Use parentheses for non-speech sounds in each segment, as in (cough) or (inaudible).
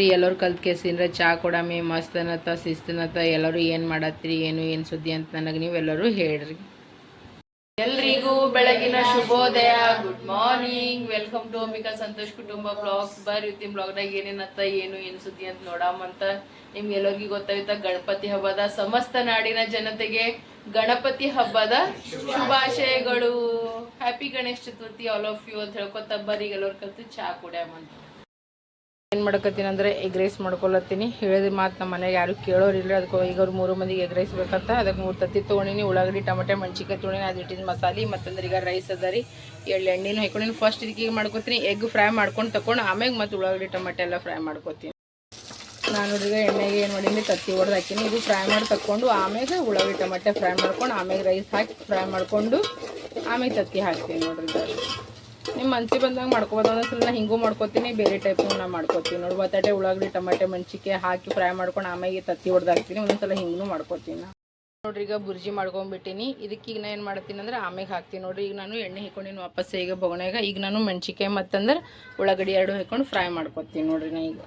ಬರ್ರಿ ಎಲ್ಲರೂ ಕಲ್ತ್ ಕೇಸಿಂದ್ರೆ ಚಾ ಕೊಡಮಿ ಮಸ್ತ್ ಅನ್ನತ್ತ ಶಿಸ್ತನತ್ತ, ಎಲ್ಲರೂ ಏನು ಮಾಡತ್ತೀರಿ ಏನು ಏನು ಸುದ್ದಿ ಅಂತ ನನಗೆ ನೀವೆಲ್ಲರೂ ಹೇಳ್ರಿ. ಎಲ್ರಿಗೂ ಬೆಳಗಿನ ಶುಭೋದಯ, good morning. Welcome to Ambika Santosh ಕುಟುಂಬ ಬ್ಲಾಗ್ಸ್. ಬರ್ರಿ ಇವತ್ತಿನ ಬ್ಲಾಗ್ದಾಗ ಏನೇನತ್ತ, ಏನು ಏನು ಸುದ್ದಿ ಅಂತ ನೋಡಾಮಂತ ನಿಮ್ಗೆ ಎಲ್ಲರಿಗೂ ಗೊತ್ತಾಯ್ತ, ಗಣಪತಿ ಹಬ್ಬದ ಸಮಸ್ತ ನಾಡಿನ ಜನತೆಗೆ ಗಣಪತಿ ಹಬ್ಬದ ಶುಭಾಶಯಗಳು. Happy Ganesha Chaturthi all of you ಅಂತ ಹೇಳ್ಕೊತ ಬರೀ ಎಲ್ಲರೂ ಕಲ್ತು ಚಾ ಕುಡ್ಯಾಮಂತ ಏನು ಮಾಡಕತ್ತೀನಿ ಅಂದರೆ ಎಗ್ ರೈಸ್ ಮಾಡ್ಕೊಳತ್ತೀನಿ. ಹೇಳಿದ ಮಾತು ನಮ್ಮ ಮನೆಗೆ ಯಾರು ಕೇಳೋರಿಲ್ಲ ಅದಕ್ಕೆ ಈಗ ಅವ್ರು ಮೂರು ಮಂದಿಗೆ ಎಗ್ ರೈಸ್ ಬೇಕಂತ. ಅದಕ್ಕೆ ಮೂರು ತತ್ತಿ ತೊಗೊಂಡಿನಿ. ಉಳ್ಳಾಗಡ್ಡಿ, ಟಮಟೆ, ಮೆಣಸಿನ್ಕಾಯಿ ತೊಗೊಂಡಿನಿ. ಅದು ಇಟ್ಟಿದ್ದು ಮಸಾಲೆ, ಮತ್ತಂದ್ರೆ ಈಗ ರೈಸ್ ಅದ ರೀ. ಎಳ್ಳು ಎಣ್ಣೆನೂ ಹಾಕೊಂಡಿನಿ. ಫಸ್ಟ್ ಇದಕ್ಕೆ ಈಗ ಮಾಡ್ಕೊತೀನಿ. ಎಗ್ ಫ್ರೈ ಮಾಡ್ಕೊಂಡು ತಗೊಂಡು ಆಮೇಲೆ ಮತ್ತೆ ಉಳ್ಳಾಗಡ್ಡಿ, ಟಮಟೆ ಎಲ್ಲ ಫ್ರೈ ಮಾಡ್ಕೊತೀನಿ. ನಾನು ಈಗ ಎಣ್ಣೆಗೆ ಏನು ಮಾಡೀನಿ? ತತ್ತಿ ಹೊಡೆದು ಹಾಕಿನಿ. ಇದು ಫ್ರೈ ಮಾಡಿ ತಕೊಂಡು ಆಮೇಲೆ ಉಳ್ಳಾಗಡ್ಡಿ, ಟಮಟೆ ಫ್ರೈ ಮಾಡ್ಕೊಂಡು ಆಮೇಲೆ ರೈಸ್ ಹಾಕಿ ಫ್ರೈ ಮಾಡಿಕೊಂಡು ಆಮೇಲೆ ತತ್ತಿ ಹಾಕ್ತೀನಿ ನೋಡ್ರಿ. ನಿಮ್ಮ ಮನ್ಸಿ ಬಂದಾಗ ಮಾಡ್ಕೋಬೋದು. ಒಂದೊಂದ್ಸಲ ನಾ ಹಿಂಗೂ ಮಾಡ್ಕೋತೀನಿ, ಬೇರೆ ಟೈಪ್ ನಾ ಮಾಡ್ಕೋತೀನಿ ನೋಡಿ ಬಟಾಟೆ, ಉಳ್ಳಾಗಡ್ಡಿ, ಟಮಾಟೆ ಮೆಣಸಿಕೆ ಹಾಕಿ ಫ್ರೈ ಮಾಡ್ಕೊಂಡು ಆಮೇಲೆ ತತ್ತಿ ಹೊಡೆದಾಕ್ತೀನಿ. ಒಂದೊಂದ್ಸಲ ಹಿಂಗೂ ಮಾಡ್ಕೋತೀನಿ. ನೋಡ್ರಿ, ಈಗ ಬುರ್ಜಿ ಮಾಡ್ಕೊಂಡ್ಬಿಟ್ಟಿನಿ ಇದಕ್ಕೆ ಈಗ ನಾ ಏನು ಮಾಡ್ತೀನಿ ಅಂದ್ರೆ ಆಮೇಲೆ ಹಾಕ್ತೀನಿ. ನೋಡ್ರಿ, ಈಗ ನಾನು ಎಣ್ಣೆ ಹಿಕ್ಕೊಂಡಿನಿ ವಾಪಸ್ ಈಗ ಬೊಗಣೆಗ ಈಗ ನಾನು ಮೆಣಸಿಕೆ ಮತ್ತಂದ್ರೆ ಉಳ್ಳಾಗಡ್ಡಿ ಎರಡು ಹಾಕೊಂಡು ಫ್ರೈ ಮಾಡ್ಕೊತೀನಿ ನೋಡ್ರಿ ನಾ ಈಗ.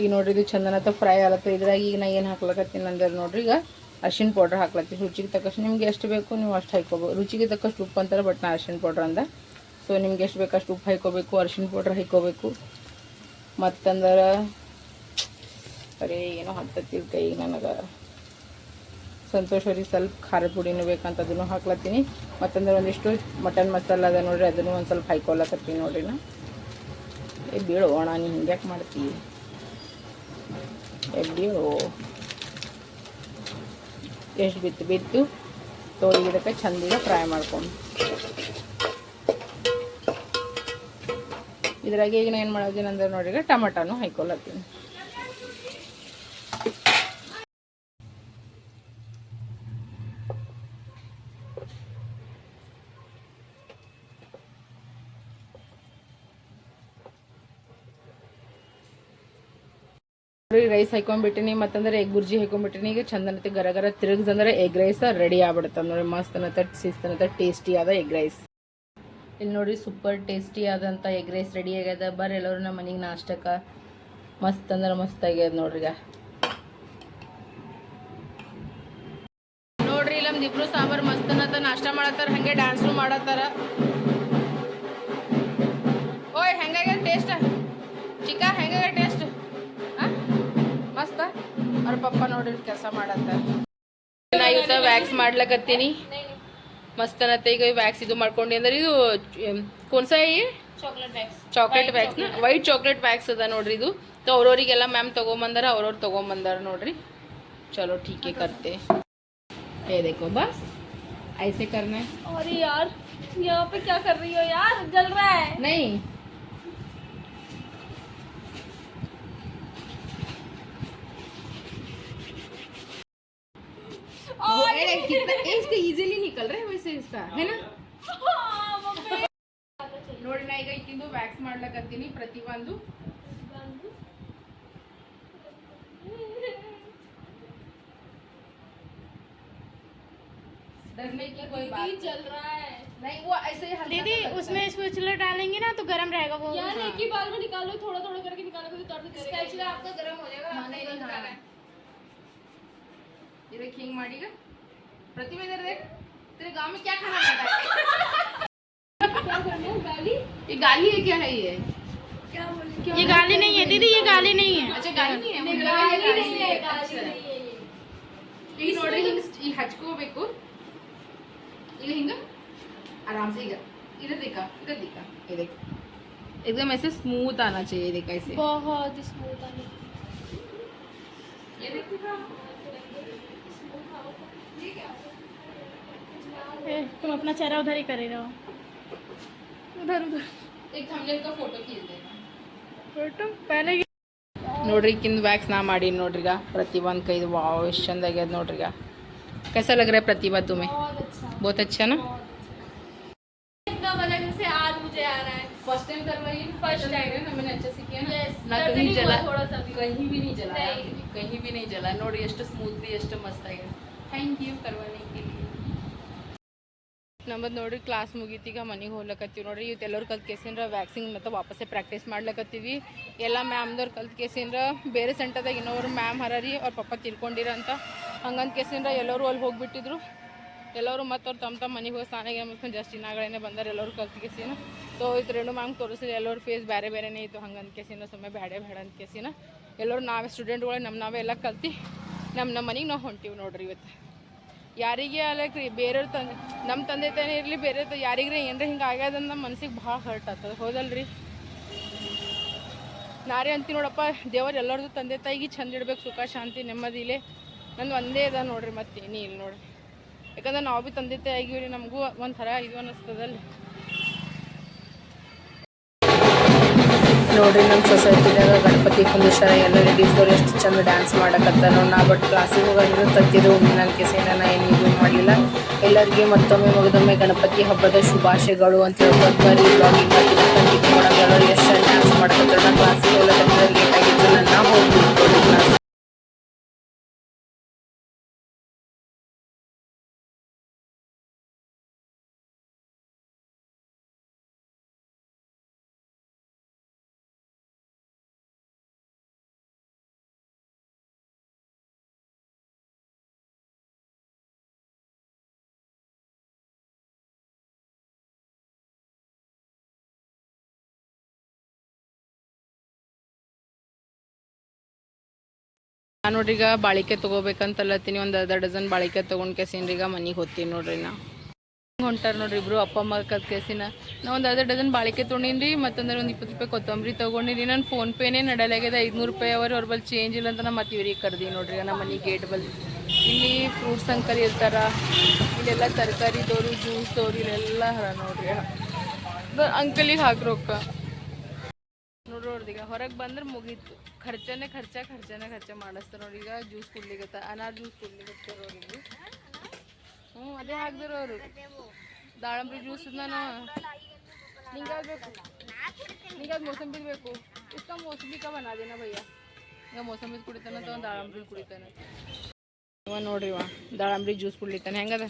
ಈಗ ನೋಡ್ರಿ, ಇದು ಚಂದನತ್ತ ಫ್ರೈ ಆಗತ್ತೆ ಇದ್ರಾಗ ಈಗ ನಾ ಏನು ಹಾಕ್ಲಕತ್ತೀನಿ ಅಂದ್ರೆ ನೋಡ್ರಿ, ಈಗ ಅರ್ಶಿಣ ಪೌಡ್ರ್ ಹಾಕ್ಲತ್ತೀವಿ. ರುಚಿಗೆ ತಕ್ಕಷ್ಟು ನಿಮ್ಗೆ ಎಷ್ಟು ಬೇಕು ನೀವು ಅಷ್ಟು ಹಾಕೋಬೇಕು ರುಚಿಗೆ ತಕ್ಕಷ್ಟು ಉಪ್ಪು ಅಂತಾರೆ, ಬಟ್ ನಾ ಅರ್ಶಿನ ಪೌಡ್ರ್ ಅಂದ. ಸೊ ನಿಮ್ಗೆ ಎಷ್ಟು ಅಷ್ಟು ಉಪ್ಪು ಹಾಕೋಬೇಕು ಅರ್ಶಿನ ಪೌಡ್ರ್ ಹಾಕೋಬೇಕು ಮತ್ತಂದ್ರೆ ಅರೇ ಏನೋ ಹತ್ತತ್ತಿದ ಕೈ ನನಗೆ. ಸಂತೋಷರಿ ಸ್ವಲ್ಪ ಖಾರದ ಪುಡಿನೂ ಬೇಕಂತ ಅದನ್ನು ಹಾಕ್ಲತ್ತೀನಿ. ಮತ್ತಂದ್ರೆ ಒಂದಿಷ್ಟು ಮಟನ್ ಮಸಾಲ ಅದ ನೋಡ್ರಿ, ಅದನ್ನು ಒಂದು ಸ್ವಲ್ಪ ಹಾಕ್ಕೊಳಕತ್ತೀನಿ ನೋಡ್ರಿ ನಾ. ಏ ಬೀಳೋಣ ನೀನು ಹಿಂಗ್ಯಾಕೆ ಮಾಡ್ತೀವಿ ಎ ಬೀಳು ಎಷ್ಟು ಬಿತ್ತು? ಬಿತ್ತು. ತೋಳಿಗಿಡಕ್ಕೆ ಚಂದಿಗ ಫ್ರೈ ಮಾಡ್ಕೊಂಡು. ಇದ್ರಾಗ ಈಗ ಏನು ಮಾಡೋದೇನಂದ್ರೆ ಅಂದ್ರೆ ಟಮಟನೂ ಟಮಾಟಾನು ಹಾಕೊಳತ್ತೀನಿ ರೈಸ್ ಹಾಕೊಂಡ್ಬಿಟ್ಟಿನಿ, ಮತ್ತಂದ್ರೆ ಎಗ್ ಬುರ್ಜಿ ಹಾಕೊಂಡ್ಬಿಟ್ಟಿನಿ. ಈಗ ಚಂದನತೆ ಗರ ಗರ ತಿರುಗಿಸಂದ್ರೆ ಎಗ್ ರೈಸ್ ರೆಡಿ ಆಗ್ಬಿಡುತ್ತೆ ನೋಡಿ ಮಸ್ತ್ ಅನ್ನತ್ತ ಶಿಸ್ತನತ್ತ ಟೇಸ್ಟಿ ಆದ ಎಗ್ ರೈಸ್ ಇಲ್ಲಿ ನೋಡಿ ಸೂಪರ್ ಟೇಸ್ಟಿ ಆದಂತ ಎಗ್ ರೈಸ್ ರೆಡಿ ಆಗ್ಯದ. ಬರ್ರಿ ಎಲ್ಲರೂ ನಮ್ಮ ಮನೆಗೆ ನಾಷ್ಟಕ್ಕೆ. ಮಸ್ತ್ ಅಂದ್ರೆ ಮಸ್ತ್ ಆಗ್ಯದ ನೋಡ್ರಿ ಈಗ. ನೋಡ್ರಿ ಇಲ್ಲಿ ನಮ್ದು ಇಬ್ರು ಸಾಂಬಾರು ಮಸ್ತ್ ಅನ್ನತ್ತ ನಾಷ್ಟ ಮಾಡತ್ತಾರ, ಹಂಗೆ ಡ್ಯಾನ್ಸು ಮಾಡತ್ತಾರ. ಓಯ್, ಹೆಂಗಾಗ್ಯದ ಟೇಸ್ಟ್ ಹೆಂಗಾಗ್ಯದ ಟೇಸ್ಟ್ ಅವ್ರ ಪಪ್ಪ ನೋಡ್ರಿ ಕೆಲಸ ಮಾಡತ್ತ ನಾ ಇವತ್ತ ವ್ಯಾಕ್ಸ್ ಮಾಡ್ಲಕತ್ತೀನಿ ಮಸ್ತ್ ಅನ್ನತ್ತೆ ಈಗ ವ್ಯಾಕ್ಸ್ ಇದು ಮಾಡ್ಕೊಂಡಿ ಅಂದ್ರೆ ಇದು ಕೋನ್ಸಾಯಿ chocolate wax white chocolate wax ಅದ ನೋಡ್ರಿ ಇದು ಸೊ ಅವ್ರವ್ರಿಗೆಲ್ಲ ಮ್ಯಾಮ್ ತೊಗೊಂಬಂದಾರ ಅವ್ರವ್ರು ತೊಗೊಂಬಂದಾರ ನೋಡ್ರಿ ಚಲೋ ठीक है करते ये देखो बस ऐसे करना है अरे यार यहाँ पे क्या कर रही हो यार जल रहा है नहीं वो ए, कितना ए, इसका इजीली निकल रहा है वैसे इसका है ना ನೋಡಿ ನಾ ಈಗ ಈಕಿಂದು ವ್ಯಾಕ್ಸ್ ಮಾಡ್ಲಕತ್ತೀನಿ ಪ್ರತಿಯೊಂದು डरने की कोई बात दीदी जल रहा है नहीं वो ऐसे ही हल्का दीदी सा लगता उसमें है। स्पैचुला डालेंगे ना तो गर्म रहेगा वो यार एक ही बार में निकालो थोड़ा थोड़ा करके निकालोगे तो दर्द करेगा स्पैचुला आपका गर्म हो जाएगा हाँ, आपने नहीं, बंद हाँ। करना है ये देख हिंग मारी का प्रतिभा इधर देख तेरे गांव में क्या खाना खाता है क्या करना है गाली ये गाली है क्या है ये क्या बोले ये गाली नहीं है दीदी ये गाली नहीं है अच्छा गाली नहीं है मुझे लगा गाली ये नहीं है है। गाली अच्छा। नहीं है ये ಈಗ ನೋಡ್ರಿ ಹಿಂಗ್ ಈ ಹಚ್ಕೋಬೇಕು ಈಗ ಹಿಂಗ आराम से इधर इधर देखा इधर देखा ये देख एकदम ऐसे स्मूथ आना चाहिए देखा ऐसे बहुत स्मूथ है ये देख ए, तुम अपना चेहरा उधर ही करे रहो उधर उधर एक थंबनेल का फोटो खींच देना फोटो पहले ನೋಡ್ರಿ ಕಿಂದ ವ್ಯಾಕ್ಸ್ ನಾ ಮಾಡಿ ನೋಡ್ರಿ ಈಗ ಪ್ರತಿಭಾನ್ ಕೈದು ವಾವ್ ಎಷ್ಟು ಚಂದ ಆಗ್ಯದ ನೋಡ್ರಿ ಈಗ कैसा लग रहा है प्रतिभा तुम्हें बहुत अच्छा बहुत अच्छा ना फर्स्ट टाइम करवाई First time. ना मैंने अच्छा से किया ना Yes, ना दर्द कहीं नहीं जला हुआ थोड़ा सा भी। कहीं भी नहीं जला नहीं। कहीं भी नहीं जला ನೋಡಿ ಎಷ್ಟು ಸ್ಮೂತ್ಲಿ ಎಷ್ಟು ಮಸ್ತ್ ಆಗಿದೆ ಥ್ಯಾಂಕ್ ಯು करवाने के लिए ನಮ್ಮದು ನೋಡ್ರಿ ಕ್ಲಾಸ್ ಮುಗೀತೀಗ ಮನೆಗೆ ಹೋಗ್ಲಕತ್ತೀವಿ ನೋಡ್ರಿ ಇವತ್ತು ಎಲ್ಲರೂ ಕಲ್ತ್ ಕೇಸಿಂದ್ರ ವ್ಯಾಕ್ಸಿನ್ ಮತ್ತು ವಾಪಸ್ಸೇ ಪ್ರಾಕ್ಟೀಸ್ ಮಾಡ್ಲಕತ್ತೀವಿ ಎಲ್ಲ ಮ್ಯಾಮ್ದವ್ರು ಕಲ್ತ್ ಕೇಸಿಂದ್ರ ಬೇರೆ ಸೆಂಟರ್ದಾಗ ಇನ್ನೊಬ್ರು ಮ್ಯಾಮ್ ಹರರಿ ಅವ್ರ ಪಪ್ಪ ತಿಳ್ಕೊಂಡಿರ ಅಂತ ಹಂಗಂತ ಕೇಸಿಂದ್ರ ಎಲ್ಲರೂ ಅಲ್ಲಿ ಹೋಗ್ಬಿಟ್ಟಿದ್ರು ಎಲ್ಲರೂ ಮತ್ತು ಅವ್ರು ತಮ್ಮ ತಮ್ಮ ಮನೆಗೆ ಹೋಗಿ ಸ್ನಾನ ಮಾಡ್ಕೊಂಡು ಜಸ್ಟ್ ಇನ್ನಾಗಳೇನೆ ಬಂದಾರೆ ಎಲ್ಲರೂ ಕಲ್ತು ಕೇಸಿನ ಸೊ ಇದು ಎರಡು ಮ್ಯಾಮ್ ತೋರಿಸಿದ್ರೆ, ಎಲ್ಲರ ಫೇಸ್ ಬೇರೆ ಬೇರೆನೇ ಇತ್ತು, ಹಂಗೆ ಕೇಸಿನ ಸುಮ್ಮನೆ ಬೇಡ ಬೇಡ ಅಂತ ಕೇಸಿನ ಎಲ್ಲರೂ ನಾವೇ ಸ್ಟೂಡೆಂಟ್ಗಳು ನಮ್ಮ ನಾವೇ ಎಲ್ಲ ಕಲ್ತು ನಮ್ಮ ನಮ್ಮ ಮನೆಗೆ ನಾವು ಹೊಂಟೀವಿ ನೋಡ್ರಿ ಇವತ್ತು. ಯಾರಿಗೆ ಅಲ್ಲಕ್ರಿ ಬೇರೆಯವ್ರ ತಂದೆ ನಮ್ಮ ತಂದೆ ತಾನೇ ಇರಲಿ ಬೇರೆ ಯಾರಿಗ್ರೆ ಏನ್ರ ಹಿಂಗೆ ಆಗ್ಯದಂದ್ರೆ ನಮ್ಮ ಮನ್ಸಿಗೆ ಭಾಳ ಹರ್ಟ್ ಆಗ್ತದೆ, ಹೌದಲ್ರಿ? ನಾರೇ ಅಂತೀನಿ ನೋಡಪ್ಪ, ದೇವರು ಎಲ್ಲರದು ತಂದೆ ತಾಯಿಗೆ ಚಂದ ಇಡ್ಬೇಕು, ಸುಖ, ಶಾಂತಿ, ನೆಮ್ಮದಿ, ಇಲ್ಲೇ. ನಂದು ಒಂದೇ ಅದ ನೋಡ್ರಿ ಮತ್ತೇನಿ ಇಲ್ಲಿ ನೋಡ್ರಿ. ಯಾಕಂದ್ರೆ ನಾವು ಭೀ ತಂದೆ ತಾಯಿ ಆಗಿವ್ರಿ, ನಮಗೂ ಒಂಥರ ಇದು ಅನ್ನಿಸ್ತದಲ್ರಿ ನೋಡ್ರಿ ನಮ್ಮ ಸೊಸೈಟಿದಾಗ ಗಣಪತಿ ಕುಂದಿಸ್ತಾರ ಎಲ್ಲ ಲೇಡೀಸ್ದವ್ರು ಎಷ್ಟು ಚಂದ ಡ್ಯಾನ್ಸ್ ಮಾಡಕತ್ತಾನೋ ನಾ ಬಟ್ ಕ್ಲಾಸಿಗೆ ಹೋಗೋದು ತತ್ತಿದ್ರು ನನ್ನ ಕೆಸಿನ ಏನು ಇದು ಮಾಡಲಿಲ್ಲ ಎಲ್ಲರಿಗೆ ಮತ್ತೊಮ್ಮೆ ಮುಗಿದೊಮ್ಮೆ ಗಣಪತಿ ಹಬ್ಬದ ಶುಭಾಶಯಗಳು ಅಂತ ಹೇಳ್ಕೊಂಡು ಬರೀ ಬ್ಲಾಗಿಂಗ್ ಮಾಡೋದು ಎಷ್ಟು ಡ್ಯಾನ್ಸ್ ಮಾಡಕತ್ತಾರ ಕ್ಲಾಸಿಗೆ ಹೋಗ್ಲಕತ್ತಿದ್ರೆ ಲೇಟ್ ನನ್ನ ಹೋಗ್ಬಿಟ್ಟು ಕ್ಲಾಸ್ ನಾನು ನೋಡ್ರಿ, ಈಗ ಬಾಳಿಕೆ ತೊಗೋಬೇಕಂತಲ್ಲತ್ತೀನಿ ಒಂದು ಅರ್ಧ ಡಜನ್ ಬಾಳಿಕೆ ತೊಗೊಂಡು ಕೇಸಿನ್ರಿ ಈಗ ಮನೆಗೆ ಹೋಗ್ತೀನಿ ನೋಡ್ರಿ ನಾ. ಹೊಂಟಾರ ನೋಡ್ರಿ ಇಬ್ರು ಅಪ್ಪ ಅಮ್ಮ ಕದ್ ಕೇಸಿನ. ನಾ ಒಂದು ಅರ್ಧ ಡಜನ್ ಬಾಳಿಕೆ ತೊಗೊಂಡಿನಿ ಮತ್ತಂದ್ರೆ ಒಂದು ಇಪ್ಪತ್ತು ರೂಪಾಯಿ ಕೊತ್ತಂಬರಿ ತೊಗೊಂಡಿನಿ ನನ್ನ ಫೋನ್ ಪೇನೇ ನಡೆಯಲಾಗ್ಯದ ಐದುನೂರು ರೂಪಾಯಿ ಅವರು ಅವ್ರ ಬಲ್ಲಿ ಚೇಂಜ್ ಇಲ್ಲ ಅಂತ ನಾ ಮತ್ತೆ ಇವ್ರಿಗೆ ಕರ್ದಿ ನೋಡ್ರಿ ನಮ್ಮ ಮನೆ ಗೇಟ್ ಬಲ್ಲಿ. ಇಲ್ಲಿ ಫ್ರೂಟ್ಸ್ ಅಂಕಲ್ ಇರ್ತಾರ, ಇಲ್ಲೆಲ್ಲ ತರಕಾರಿದವರು ಜ್ಯೂಸ್ದವ್ರು ಇಲ್ಲೆಲ್ಲ ಹರ ನೋಡ್ರಿ. ಅಂಕಲಿಗೆ ಹಾಕಿ ರೊಕ್ಕ. ನೋಡ್ರಿ ಅವ್ರದ್ದು ಈಗ ಹೊರಗೆ ಬಂದ್ರೆ ಮುಗೀತು. ಖರ್ಚನೇ ಖರ್ಚ ಖರ್ಚನೇ ಖರ್ಚ ಮಾಡಿಸ್ತಾರೆ ನೋಡಿ ಈಗ ಜ್ಯೂಸ್ ಕುಡ್ಲಿಗತ್ತ ಅನಾರ್ ಜ್ಯೂಸ್ ಕುಡ್ಲಿಗತ್ತಾರ ಅವ್ರಿಗೆ ಹ್ಞೂ ಅದೇ ಹಾಕ್ದಾರ ಅವರು. ದಾಳಂಬ್ರಿ ಜ್ಯೂಸ್ ನಾನು ನಿಂಗಾಗಬೇಕು ನಿಂಗಾಗ ಮೋಸಂಬಿ ಬೇಕು. ಇಷ್ಟ ಮೋಸಂಬಿ ಕಾ ಬನಾ ದೇನಾ ಭಯ್ಯ. ಈಗ ಮೋಸಂಬಿ ಕುಡಿತಾನ ಅಥವಾ ದಾಳಂಬ್ರಿ ಕುಡಿತಾನೆ? ಇವ ನೋಡ್ರಿ ಇವ ದಾಳಂಬ್ರಿ ಜ್ಯೂಸ್ ಕುಡ್ಲಿತಾನೆ. ಹೆಂಗದ?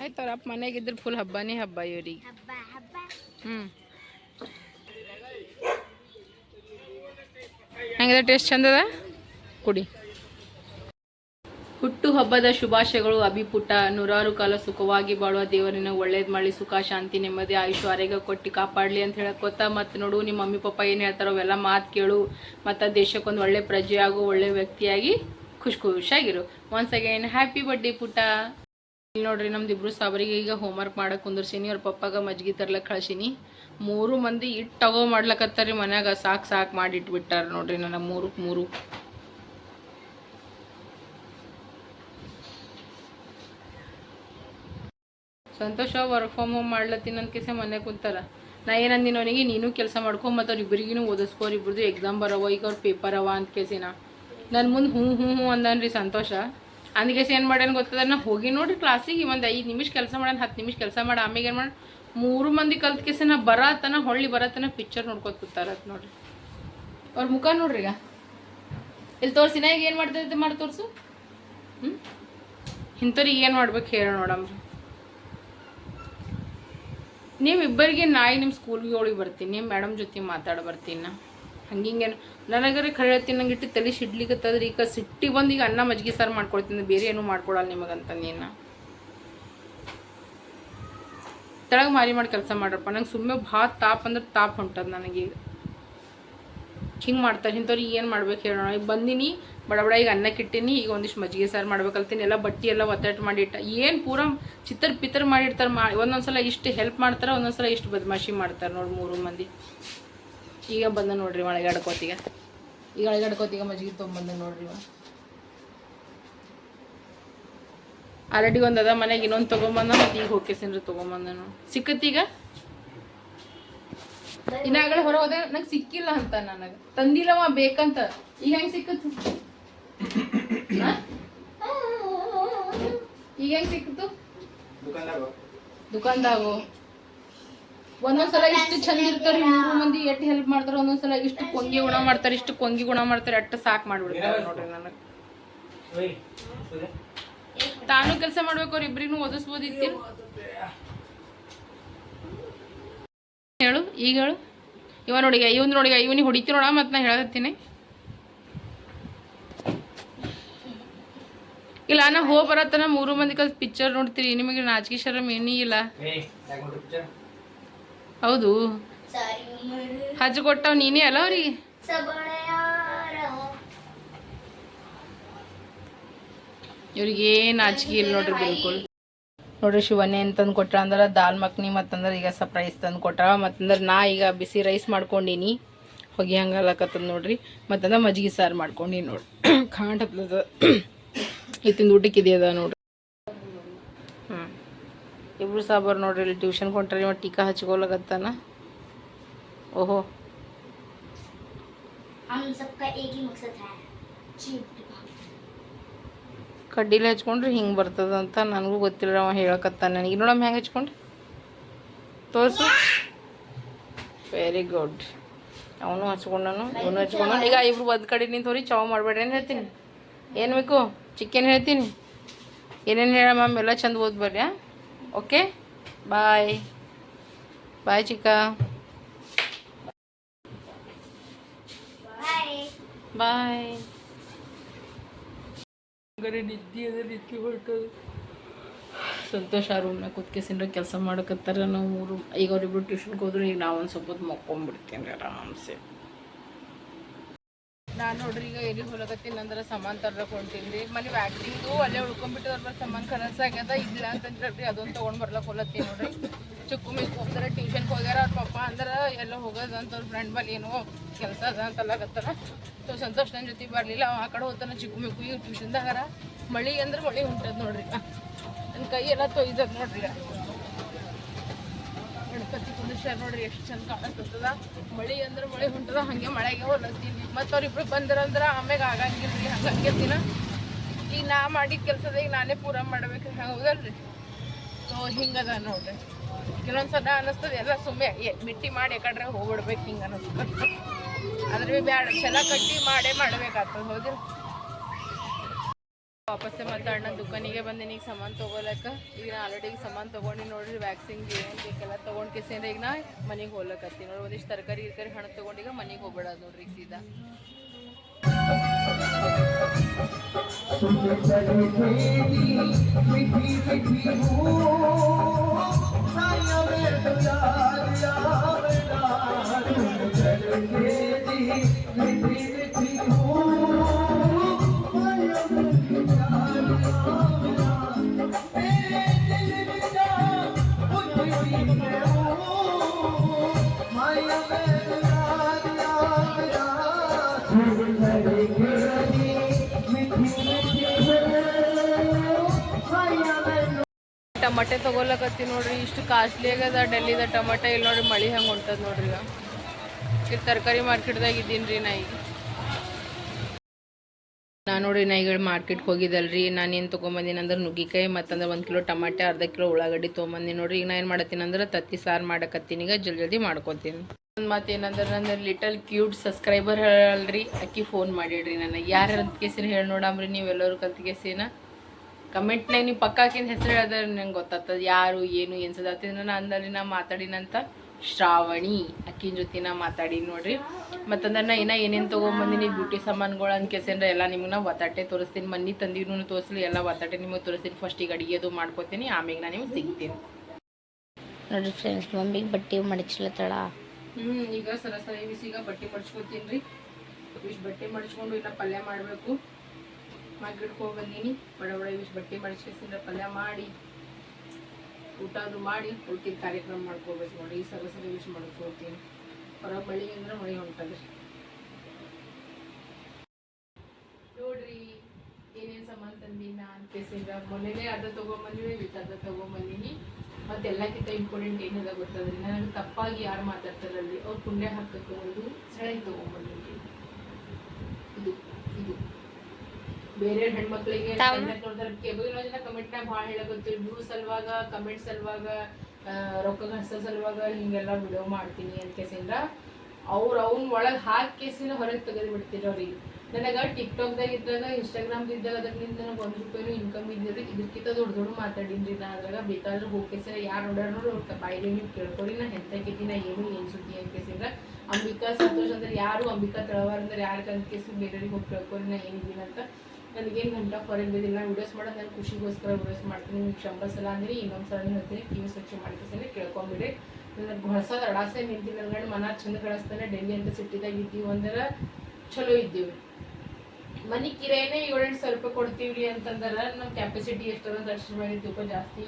ಆಯ್ತು ಅವ್ರ ಅಪ್ಪ ಮನೆಗಿದ್ರೆ ಫುಲ್ ಹಬ್ಬನೇ ಹಬ್ಬ ಇವ್ರಿಗೆ. ಹ್ಞೂ ಹೆಂಗಿದೆ ಟೇಸ್ಟ್ ಚಂದದ ಕುಡಿ. ಹುಟ್ಟು ಹಬ್ಬದ ಶುಭಾಶಯಗಳು ಅಭಿಪುಟ. ನೂರಾರು ಕಾಲ ಸುಖವಾಗಿ ಬಾಳುವ ದೇವರನ್ನ ಒಳ್ಳೇದು ಮಾಡಿ ಸುಖ, ಶಾಂತಿ, ನೆಮ್ಮದಿ ಆಯುಷ್ ಆರೋಗ್ಯ ಕೊಟ್ಟು ಕಾಪಾಡಲಿ ಅಂತ ಹೇಳಕ್ಕೋತ ಮತ್ತು ನೋಡು, ನಿಮ್ಮ ಮಮ್ಮಿ, ಪಪ್ಪ ಏನು ಹೇಳ್ತಾರೋ ಅವೆಲ್ಲ ಮಾತು ಕೇಳು. ಮತ್ತು ದೇಶಕ್ಕೊಂದು ಒಳ್ಳೆ ಪ್ರಜೆ ಆಗು, ಒಳ್ಳೆ ವ್ಯಕ್ತಿಯಾಗಿ ಖುಷಿ ಖುಷಿಯಾಗಿರು ಒನ್ಸ್ ಅಗೈನ್ ಹ್ಯಾಪಿ ಬರ್ಡೇ ಪುಟ. ಇಲ್ಲಿ ನೋಡ್ರಿ ನಮ್ದು ಇಬ್ರು ಸಾಬರಿಗೆ ಈಗ ಹೋಮ್ವರ್ಕ್ ಮಾಡಕ್ಕೆ ಕುಂದಿರ್ಸೀನಿ. ಅವ್ರ ಪಪ್ಪಾಗ ಮಜ್ಗಿ ತರ್ಲಕ್ ಕಳ್ಸೀನಿ. ಮೂರು ಮಂದಿ ಇಟ್ಟು ತಗೋ ಮಾಡ್ಲಕತ್ತಾರಿ ಮನ್ಯಾಗ. ಸಾಕು ಸಾಕು ಮಾಡಿ ಇಟ್ಬಿಟ್ಟಾರ ನೋಡ್ರಿ ನನಗೆ ಮೂರು ಮೂರು. ಸಂತೋಷ ವರ್ಕ್ ಫ್ರಮ್ ಹೋಮ್ ಮಾಡ್ಲತ್ತೀನಿ ನನ್ನ ಕಿಸೆ ಮನೆ ಕುಂತಾರ. ನಾ ಏನಂದಿನ ಅವನಿಗೆ, ನೀನು ಕೆಲಸ ಮಾಡ್ಕೊ ಮತ್ತು ಅವ್ರ ಇಬ್ಬರಿಗೂ ಓದಿಸ್ಕೋರ್ ಇಬ್ರದ್ದು ಎಕ್ಸಾಮ್ ಬರವ, ಈಗ ಅವ್ರ ಪೇಪರ್ ಅವ ಅಂತ ಕೇಸಿನ ನನ್ನ ಮುಂದೆ ಹ್ಞೂ ಹ್ಞೂ ಹ್ಞೂ ಅಂದನ್ರಿ ಸಂತೋಷ. ಅಂದ್ಕೇಸಿ ಏನು ಮಾಡ್ಯಾನ ಗೊತ್ತದ ನಾ ಹೋಗಿ ನೋಡ್ರಿ ಕ್ಲಾಸಿಗೆ ಒಂದು ಐದು ನಿಮಿಷ ಕೆಲಸ ಮಾಡ್ಯಾನ ಹತ್ತು ನಿಮಿಷ ಕೆಲಸ ಮಾಡಿ ಆಮೇಲೆ ಏನು ಮಾಡಿ ಮೂರು ಮಂದಿ ಕಲ್ತ್ ಕೇಸಿ ನಾ ಬರತನ, ಹೊಳ್ಳಿ ಬರತನ ಪಿಕ್ಚರ್ ನೋಡ್ಕೊತ ಕೂತಾರತ್ ನೋಡ್ರಿ. ಅವ್ರ ಮುಖ ನೋಡ್ರಿ ಈಗ. ಇಲ್ಲಿ ತೋರಿಸಿ, ನಾ ಈಗ ಏನು ಮಾಡ್ತಾ ಮಾಡಿ ತೋರಿಸು. ಹ್ಞೂ ಇಂಥವ್ರಿಗೆ ಏನು ಮಾಡ್ಬೇಕು ಹೇಳ ನೋಡಮ್ರಿ ನೀವು ಇಬ್ಬರಿಗೆ ನಾಯಿ ನಿಮ್ಮ ಸ್ಕೂಲ್ಗೆ ಒಳಗೆ ಬರ್ತೀನಿ ನಿಮ್ಮ ಮೇಡಮ್ ಜೊತೆ ಮಾತಾಡಿ ಬರ್ತೀನಿ ನಾ. ಹಂಗಿಂಗೇನು, ನನಗರೆ ಖರೆ ಹೇಳ್ತೀನಿ ನಂಗೆ ಇಟ್ಟು ತಲೆ ಸಿಡ್ಲಿಕತ್ತದ್ರಿ, ಈಗ ಸಿಟ್ಟಿ ಬಂದು ಈಗ ಅನ್ನ ಮಜ್ಜಿಗೆ ಸಾರು ಮಾಡ್ಕೊಳ್ತೀನಿ, ಬೇರೆ ಏನೂ ಮಾಡ್ಕೊಡಲ್ಲ ನಿಮಗಂತ ನೀನು ತೆಳಗೆ ಮಾರಿ ಮಾಡಿ ಕೆಲಸ ಮಾಡ್ರಪ್ಪ. ನಂಗೆ ಸುಮ್ಮನೆ ಭಾಳ ತಾಪ್ ಅಂದ್ರೆ ತಾಪ್ ಹೊಂಟದ ನನಗೀಗ ಹಿಂಗೆ ಮಾಡ್ತಾರೆ ಇಂಥವ್ರಿಗೆ ಏನು ಮಾಡ್ಬೇಕು ಹೇಳೋಣ. ಈಗ ಬಂದಿನಿ, ಬಡ ಈಗ ಅನ್ನಕ್ಕೆ ಇಟ್ಟೀನಿ ಈಗ ಒಂದಿಷ್ಟು ಮಜ್ಜಿಗೆ ಸಾರು ಮಾಡ್ಬೇಕಲ್ತೀನಿ ಎಲ್ಲ ಬಟ್ಟೆ ಎಲ್ಲ ಒತ್ತಟ್ಟು ಮಾಡಿಟ್ಟ ಏನು ಪೂರ ಚಿತ್ರ ಪಿತ್ರ ಮಾಡಿರ್ತಾರೆ ಮಾ, ಒಂದೊಂದ್ಸಲ ಇಷ್ಟು ಹೆಲ್ಪ್ ಮಾಡ್ತಾರೆ, ಒಂದೊಂದ್ಸಲ ಇಷ್ಟು ಬದಮಾಶಿ ಮಾಡ್ತಾರೆ ನೋಡಿ ಮೂರು ಮಂದಿ. ಈಗ ಬಂದ ನೋಡ್ರಿ ಒಳಗಾಡ್ಕೋತೀಗ ಈಗ ಒಳಗಾಡ್ಕೋತೀಗ ಮಜ್ಜಿಗೆ ತೊಗೊಂಬಂದ ನೋಡ್ರಿ ಇವ. ಆಲ್ರೆಡಿ ಒಂದು ಅದ ಮನೆಗೆ ಇನ್ನೊಂದು ತೊಗೊಂಬಂದ ಮತ್ತೆ ಈಗ ಹೋಗ್ಕೇಸಿನ್ರಿ ತೊಗೊಂಬಂದನು. ಸಿಕ್ಕತ್ತೀಗ ಇನ್ನಾಗಳ ಹೊರ ಹೋದ ನಂಗೆ ಸಿಕ್ಕಿಲ್ಲ ಅಂತ ನನಗೆ. ತಂದಿಲ್ಲವ ಬೇಕಂತ. ಈಗ ಹೆಂಗ್ ಸಿಕ್ಕತ್ತು ಈಗ ಹೆಂಗ್ ಸಿಕ್ಕಿತು ದುಕಾನ್ದಾಗು ಒಂದೊಂದ್ಸಲ ಇಷ್ಟು ಚಂದ ಇರ್ತಾರೆ ಮೂರು ಮಂದಿ ಎಷ್ಟು ಹೆಲ್ಪ್ ಮಾಡ್ತಾರೆ ಒಂದೊಂದ್ಸಲ ಇಷ್ಟು ಕೊಂಗಿ ಗುಣ ಮಾಡ್ತಾರೆ ಇಷ್ಟು ಕೊಂಗಿ ಗುಣ ಮಾಡ್ತಾರೆ ಅಟ್ಟ ಸಾಕು ಮಾಡ್ಬಿಡ್ತಾರೆ. ನೋಡ್ರಿ ನನಗೆ. ತಾನು ಕೆಲಸ ಮಾಡ್ಬೇಕು ಅವ್ರ ಇಬ್ರಿಗೂ ಓದಿಸ್ಬೋದಿತ್ತು ಹೇಳು ಈಗ ಹೇಳು. ಇವ ನೋಡಿ ಇವನ್ ನೋಡಿ ಇವನಿಗೆ ಹೊಡಿತಿ ನೋಡ ಮತ್ತೆ ನಾ ಹೇಳತ್ತೀನಿ. ಇಲ್ಲ ನಾ ಹೋಗಿ ಬರತ್ತನ ಮೂರು ಮಂದಿ ಕಲ್ ಪಿಕ್ಚರ್ ನೋಡ್ತೀರಿ. ನಿಮಗೆ ನಾಚಿಕೆ ಶರಮ್ ಏನಿ ಇಲ್ಲ? ಹೌದು. ಹಚ್ಚ ಕೊಟ್ಟವ್ ನೀನೇ ಅಲ್ಲ ಅವ್ರಿಗೆ? ಇವ್ರಿಗೆ ಏನು ನಾಚಿಕೆ ಇಲ್ಲ ನೋಡ್ರಿ ಬಿಲ್ಕುಲ್ ನೋಡ್ರಿ ಶಿವನೇ ಅಂತಂದು ಕೊಟ್ರ ಅಂದ್ರೆ ದಾಲ್ ಮಕ್ನಿ ಮತ್ತಂದ್ರೆ ಈಗ ಸರ್ಪ್ರೈಸ್ ತಂದು ಕೊಟ್ರ ಮತ್ತಂದ್ರೆ ನಾ ಈಗ ಬಿಸಿ ರೈಸ್ ಮಾಡ್ಕೊಂಡೀನಿ ಹೊಗೆ ಹಂಗಲಕತ್ತದ ನೋಡ್ರಿ ಮತ್ತಂದ್ರೆ ಮಜ್ಜಿಗೆ ಸಾರು ಮಾಡ್ಕೊಂಡಿ ನೋಡ್ರಿ (clears throat) ಖಾಂಡ್ ಹತ್ತದ ಇತ್ತಿಂದ ಊಟಕ್ಕೆ ಇದೆಯದ ನೋಡ್ರಿ ಹ್ಞೂ ಇಬ್ರು ಸಾಬಾರು ನೋಡ್ರಿ ಇಲ್ಲಿ ಟ್ಯೂಷನ್ ಕೊಂಟ್ರಿ ಇವ ಟೀಕಾ ಹಚ್ಕೊಳಕತ್ತಾನ ಓಹೋ हम सबका एक ही मकसद है चीट ಕಡ್ಡಿಲೆ ಹಚ್ಕೊಂಡ್ರೆ ಹಿಂಗೆ ಬರ್ತದ ಅಂತ ನನಗೂ ಗೊತ್ತಿಲ್ಲ ಅವ ಹೇಳಕತ್ತ ನನಗೆ. ನೋಡಮ್ಮ ಹೆಂಗೆ ಹಚ್ಕೊಂಡ್ರಿ? ತೋರಿಸು. ವೆರಿ ಗುಡ್ ಅವನು ಹಚ್ಕೊಂಡನು ಇವನು ಹಚ್ಕೊಂಡನು. ಈಗ ಇಬ್ರು ಒಂದು ಕಡೆ ನಿಂತು ಹೋರಿ ಚಾವ್ ಮಾಡಬೇಡ್ರಿ. ಏನು ಹೇಳ್ತೀನಿ? ಏನು ಬೇಕು? ಚಿಕನ್ ಹೇಳ್ತೀನಿ? ಏನೇನು ಹೇಳ ಮ್ಯಾಮ್? ಎಲ್ಲ ಚಂದ ಓದ್ ಬರ್ರಿ ಓಕೆ ಬಾಯ್ ಬಾಯ್ ಚಿಕ್ಕ. ಬಾಯ್ ರೀತಿ ಹೊರಟದು. ಸಂತೋಷ ರೂಮ್ನಾಗ ಕೂತ್ಕೆಸಿಂದ ಕೆಲಸ ಮಾಡಕತ್ತಾರ ನಾವು ಮೂರು ಈಗ ಅವ್ರಿಬ್ರು ಟ್ಯೂಷನ್ಗೆ ಹೋದ್ರೆ, ಈಗ ನಾವು ಒಂದು ಸ್ವಲ್ಪ ಹೊತ್ತು ಮಕ್ಕೊಂಬಿಡ್ತೀನಿ ಆರಾಮ್ಸೆ. ನಾನು ನೋಡ್ರಿ, ಈಗ ಎಲ್ಲಿ ಹೊಲಕತ್ತೀನಿ ಅಂದ್ರೆ ಸಾಮಾನು ತರ್ಲಕ್ಕೆ ಹೊಂಟೀನಿ ಮನೆ ವ್ಯಾಕ್ಸಿಂಗು ಅಲ್ಲೇ ಉಳ್ಕೊಂಡ್ಬಿಟ್ಟು ಅದ್ರ ಸಾಮಾನು ಖರಸ್ ಆಗ್ಯದ. ಇಲ್ಲ ಅಂತಂದ್ರೆ ಅದೊಂದು ತೊಗೊಂಡು ಬರ್ಲಕ್ಕೆ ಹೊಲತ್ತೀನಿ ನೋಡ್ರಿ. ಚುಕ್ಕು ಮಿಕ್ಕು ಹೋಗ್ತಾರೆ ಟ್ಯೂಷನ್ಗೆ ಹೋಗ್ಯಾರ, ಅವ್ರ ಪಪ್ಪ ಅಂದ್ರೆ ಎಲ್ಲ ಹೋಗೋದು ಅಂತ ಅವ್ರ ಫ್ರೆಂಡ್ ಬಲ್ಲಿ ಏನೋ ಕೆಲಸ ಅದ ಅಂತ ಅಲ್ಲಕತ್ತಾರ ಸೊ ಸಂತೋಷ್ ನನ್ನ ಜೊತೆ ಬರಲಿಲ್ಲ ಆ ಕಡೆ ಹೋಗ್ತಾನೆ, ಚಿಕ್ಕು ಮಿಕ್ಕು ಈಗ ಟ್ಯೂಷನ್ದಾಗಾರ ಮಳೆ ಅಂದ್ರೆ ಮಳೆ ಹೊಂಟದ ನೋಡ್ರಿ. ನನ್ನ ಕೈ ಎಲ್ಲ ತೊಯ್ದದ ನೋಡ್ರಿ. ಈಗ. ನೋಡ್ರಿ, ಎಷ್ಟು ಚಂದ ಕಾಣಿಸ್ತದ ಮಳಿ ಅಂದ್ರೆ ಮಳೆ ಹೊಂಟದ, ಹಂಗೆ ಮಳೆಗೆ ಹೊಲತ್ತೀನಿ ಮತ್ತು ಅವ್ರಿಬ್ರು ಬಂದ್ರಂದ್ರೆ ಆಮ್ಯಾಗ ಆಗಂಗಿಲ್ಲ ರೀ, ಹಂಗೆ ದಿನ ಈಗ ನಾ ಮಾಡಿದ ಕೆಲಸದ ಈಗ ನಾನೇ ಪೂರ ಮಾಡ್ಬೇಕು ಹೌದಲ್ರಿ? ಸೊ ಹಿಂಗದ ನೋಡ್ರಿ. ಕೆಲವೊಂದು ಸಲ ಅನ್ನಿಸ್ತದ ಎಲ್ಲ ಸುಮ್ಮನೆ ಮಿಟ್ಟಿ ಮಾಡಿ ಯಾಕಂದ್ರೆ ಹೋಗ್ಬಿಡ್ಬೇಕು ಹಿಂಗೆ ಅನ್ನಿಸ್ತದೆ ಅದ್ರ ಬ್ಯಾಡ ಛಲ ಕಟ್ಟಿ ಮಾಡೇ ಮಾಡ್ಬೇಕಾಗ್ತದ ಹೌದಿಲ್ಲ ವಾಪಸ್ಸೆ ಮತ್ತೆ ಅಣ್ಣ ದುಕಾನಿಗೆ ಬಂದಿನಿ ಈಗ ಸಾಮಾನು ತೊಗೊಳಕ ಈಗ ನಾ ಆಲ್ರೆಡಿ ಈಗ ಸಾಮಾನು ತೊಗೊಂಡು ನೋಡ್ರಿ ವ್ಯಾಕ್ಸಿನ್ಗೆ ಏನು ಬೇಕೆಲ್ಲ ತೊಗೊಂಡು ಕಿಸೇಂದ್ರೆ ಈಗ ನಾ ಮನೆಗೆ ಹೋಗ್ಲಕತ್ತೀನಿ ನೋಡಿ ಒಂದಿಷ್ಟು ತರಕಾರಿ ಗಿರ್ಕಾರಿ ಹಣ ತೊಗೊಂಡು ಈಗ ಮನೆಗೆ ಹೋಗ್ಬಿಡೋದು ನೋಡ್ರಿ ಈಗ ಸೀದಾ ಟಮಟೆ ತೊಗೊಳಕತ್ತಿ ನೋಡ್ರಿ. ಇಷ್ಟು ಕಾಸ್ಟ್ಲಿ ಆಗ್ಯದ. ಡೆಲ್ಲಿದ ಟೊಮಟೆ ಇಲ್ಲಿ ನೋಡ್ರಿ ಮಳಿ ಹಂಗೆ ಹೊಂಟದ ನೋಡ್ರಿ ಈಗ. ತರಕಾರಿ ಮಾರ್ಕೆಟ್ದಾಗ ಇದ್ದೀನಿ ರೀ ನಾ ಈಗ ನಾನು ನೋಡ್ರಿ ನಾ ಈಗ ಮಾರ್ಕೆಟ್ಗೆ ಹೋಗಿದ್ದಲ್ರಿ. ನಾನು ಏನು ತೊಗೊಂಬಂದಿನಿ ಅಂದ್ರೆ ನುಗ್ಗಿಕಾಯಿ, ಮತ್ತಂದ್ರೆ ಒಂದು ಕಿಲೋ ಟಮಾಟೆ, ಅರ್ಧ ಕಿಲೋ ಉಳ್ಳಾಗಡ್ಡಿ ತೊಗೊಂಬಂದಿನಿ ನೋಡ್ರಿ. ಈಗ ನಾ ಏನು ಮಾಡತ್ತೀನಿ ಅಂದ್ರೆ ತತ್ತಿ ಸಾರು ಮಾಡಕತ್ತೀನಿ. ಈಗ ಜಲ್ದಿ ಜಲ್ದಿ ಮಾಡ್ಕೊತೀನಿ. ಒಂದು ಮಾತು ಏನಂದ್ರೆ ನನ್ನ ಲಿಟಲ್ ಕ್ಯೂಟ್ ಸಬ್ಸ್ಕ್ರೈಬರ್ ಹೇಳಲ್ರಿ ಅಕ್ಕಿ ಫೋನ್ ಮಾಡಿಡ್ರಿ ನನಗೆ. ಯಾರು ಅಂತ ಕೇಸಿನ ಹೇಳಿ ನೋಡಮ್ರಿ ನೀವೆಲ್ಲರೂ ಕಲ್ತ ಕೇಸಿನ. ಕಮೆಂಟ್ನಾಗ ನೀವು ಪಕ್ಕಾಕಿನ ಹೆಸರು ಹೇಳಿದ್ರೆ ನಂಗೆ ಗೊತ್ತಾಗ್ತದೆ. ಯಾರು ಏನು ಏನು ನಾನು ನಾ ಅಂದಲ್ಲಿ ನಾ ಮಾತಾಡಿನಂತ ಶ್ರಾವಣಿ. ಅಕ್ಕಿನ ಜೊತೆ ನಾ ಮಾತಾಡಿ ನೋಡ್ರಿ. ಮತ್ತಂದ್ರೆ ನಾ ಇನ್ನ ಏನೇನು ತೊಗೊಂಬಂದಿನಿ ಬ್ಯೂಟಿ ಸಾಮಾನುಗಳು ಅಂತ ಕೇಸಂದ್ರೆ ಎಲ್ಲ ನಿಮ್ಗೆ ನಾ ಒತ್ತಾಟೆ ತೋರಿಸ್ತೀನಿ. ಮನ್ನಿ ತಂದಿನೂ ತೋರಿಸ್ಲಿ ಎಲ್ಲ ಒತ್ತಾಟೆ ನಿಮಗೆ ತೋರಿಸ್ತೀನಿ. ಫಸ್ಟಿಗೆ ಅಡಿಗೆದು ಮಾಡ್ಕೊತೀನಿ ಆಮೇಲೆ ನಾನು ನಿಮ್ಗೆ ಸಿಗ್ತೀನಿ. ನೋಡ್ರಿ ಫ್ರೆಂಡ್ಸ್ ಮಮ್ಮಿಗೆ ಬಟ್ಟೆ ಮಡಚ್ಲತ್ತಳ. ಹ್ಞೂ ಈಗ ಸರಸರಿ ಬಿಸಿಗ ಈಗ ಬಟ್ಟೆ ಮಡಿಸ್ಕೊತೀನಿ ರೀ ಇಷ್ಟು ಬಟ್ಟೆ ಮಡಿಸ್ಕೊಂಡು ಇಲ್ಲ ಪಲ್ಯ ಮಾಡಬೇಕು. ಮಾರ್ಕೆಟ್ಗೆ ಹೋಗಿ ಬಂದೀನಿ ಬಡ ಬಡ ಇಷ್ಟು ಬಟ್ಟೆ ಮಡಿಸಿಂದ ಪಲ್ಯ ಮಾಡಿ ಊಟ ಅದು ಮಾಡಿ ಉಳ್ಕಿದ ಕಾರ್ಯಕ್ರಮ ಮಾಡ್ಕೋಬೇಕು ನೋಡಿ ಈ ಸರಿ ವಿಶ್ ಮಾಡ್ಕೊಳ್ತೀನಿ ಹೊರಗೆ ಮಳೆ ಅಂದ್ರೆ ಮಳೆ ಹೊಂಟದ್ರಿ ನೋಡ್ರಿ ಏನೇನು ಸಾಮಾನು ತಂದೀನಿ ನಾನು ಕೇಸಿಂದ ಮೊನ್ನೆನೇ ಅದ ತೊಗೊಂಬಂದಿವಿ ವಿತ್ ಅದ ತೊಗೊಂಬಂದೀನಿ ಮತ್ತೆ ಎಲ್ಲಕ್ಕಿಂತ ಇಂಪಾರ್ಟೆಂಟ್ ಏನದ ಗೊತ್ತದ್ರಿ ನನಗೆ ತಪ್ಪಾಗಿ ಯಾರು ಮಾತಾಡ್ತಾರಲ್ಲಿ ಅವ್ರು ಪುಣ್ಯ ಹಾಕಕ್ಕೆ ಒಂದು ಸೆಳೆ ತೊಗೊಂಬಂದಿನಿ ಇದು ಇದು ಬೇರೆ ಹೆಣ್ಮಕ್ಳಿಗೆ ನೋಡ್ತಾರೆ ಕೇಬಲ್ ಜನ ಕಮೆಂಟ್ನಾಗ ಭಾಳ ಹೇಳಕತ್ತೀವಿ. ವ್ಯೂ ಸಲುವಾಗ ಕಮೆಂಟ್ ಸಲುವಾಗ ರೊಕ್ಕ ಹಸ ಸಲುವಾಗ ಹಿಂಗೆಲ್ಲ ವಿಡಿಯೋ ಮಾಡ್ತೀನಿ ಅಂತ ಕೇಸಿಂದ ಅವ್ರು ಅವ್ನ ಒಳಗೆ ಹಾಕಿ ಕೇಸಿನ ಹೊರಗೆ ತೆಗೆದು ಬಿಡ್ತೀರಿ ಅವ್ರಿಗೆ. ನನಗೆ ಟಿಕ್ಟಾಕ್ದಾಗ ಇದ್ದಾಗ ಇನ್ಸ್ಟಾಗ್ರಾಮ್ ಇದ್ದಾಗ ಅದರಿಂದ ನನಗೆ ಒಂದು ರೂಪಾಯಿನೂ ಇನ್ಕಮ್ ಇದ್ದಿರಿ ಇದಕ್ಕಿಂತ ದೊಡ್ಡ ದೊಡ್ಡ ಮಾತಾಡಿನ್ರಿ ನಾ. ಅದ್ರಾಗ ಬೇಕಾದ್ರೆ ಹೋಗ್ಕೇಸ ಯಾರು ನೋಡ್ಯಾರ ನೋಡಿ ಅವ್ರ ಬಾಯಿಲಿ ನೀವು ಕೇಳ್ಕೊರಿ ನಾ ಎಂತಕ್ಕಿದ್ದಿ ನಾ ಏನು ಏನು ಸುದ್ದಿ ಕೇಸಿಂದ ಅಂಬಿಕಾ ಸಂತೋಷ್ ಅಂದ್ರೆ ಯಾರು ಅಂಬಿಕಾ ತಳವಾರ ಅಂದ್ರೆ ಯಾರು ಅನ್ಕೇಸಿ ಬೇರೆಯವ್ರಿಗೆ ಹೋಗಿ ಕೇಳ್ಕೊರಿ ನಾ ಏನಿದ್ದೀನಿ ಅಂತ ನನಗೇನು ಗಂಟೆ ಫಾರಿನ್ ಬಿದ್ದಿಲ್ಲ ನಾನು ವಿಡಿಯೋಸ್ ಮಾಡೋದು, ನಾನು ಖುಷಿಗೋಸ್ಕರ ವಿಡಿಯೋಸ್ ಮಾಡ್ತೀನಿ ನಿಮ್ಗೆ ಶಂಬರ್ ಸಲ ಅಂದ್ರೆ, ಇನ್ನೊಂದು ಸಲ ಹೇಳ್ತೀನಿ ಕಿವಿ ಸ್ವಚ್ಛ ಮಾಡ್ತೀನಿ ಕೇಳ್ಕೊಂಬಿಡಿ. ನನಗೆ ಹೊಸದ ಅಡಾಸೆ ನಿಂತಿ ನನ್ನ ಮನ ಚಂದ ಕಳಿಸ್ತಾನೆ, ಡೆಲ್ಲಿ ಅಂತ ಸಿಟ್ಟಿದಾಗ ಇದ್ದೀವಿ ಅಂದ್ರೆ ಚಲೋ ಇದ್ದೀವಿ. ಮನಿ ಕಿರಾಯನೇ ಏಳೆಂಟು ಸಾವಿರ ರೂಪಾಯಿ ರೀ ಅಂತಂದ್ರೆ ನಮ್ಮ ಕ್ಯಾಪಾಸಿಟಿ ಎಷ್ಟದ ದರ್ಶನ ಮಾಡಿ ತೂಕ ಜಾಸ್ತಿ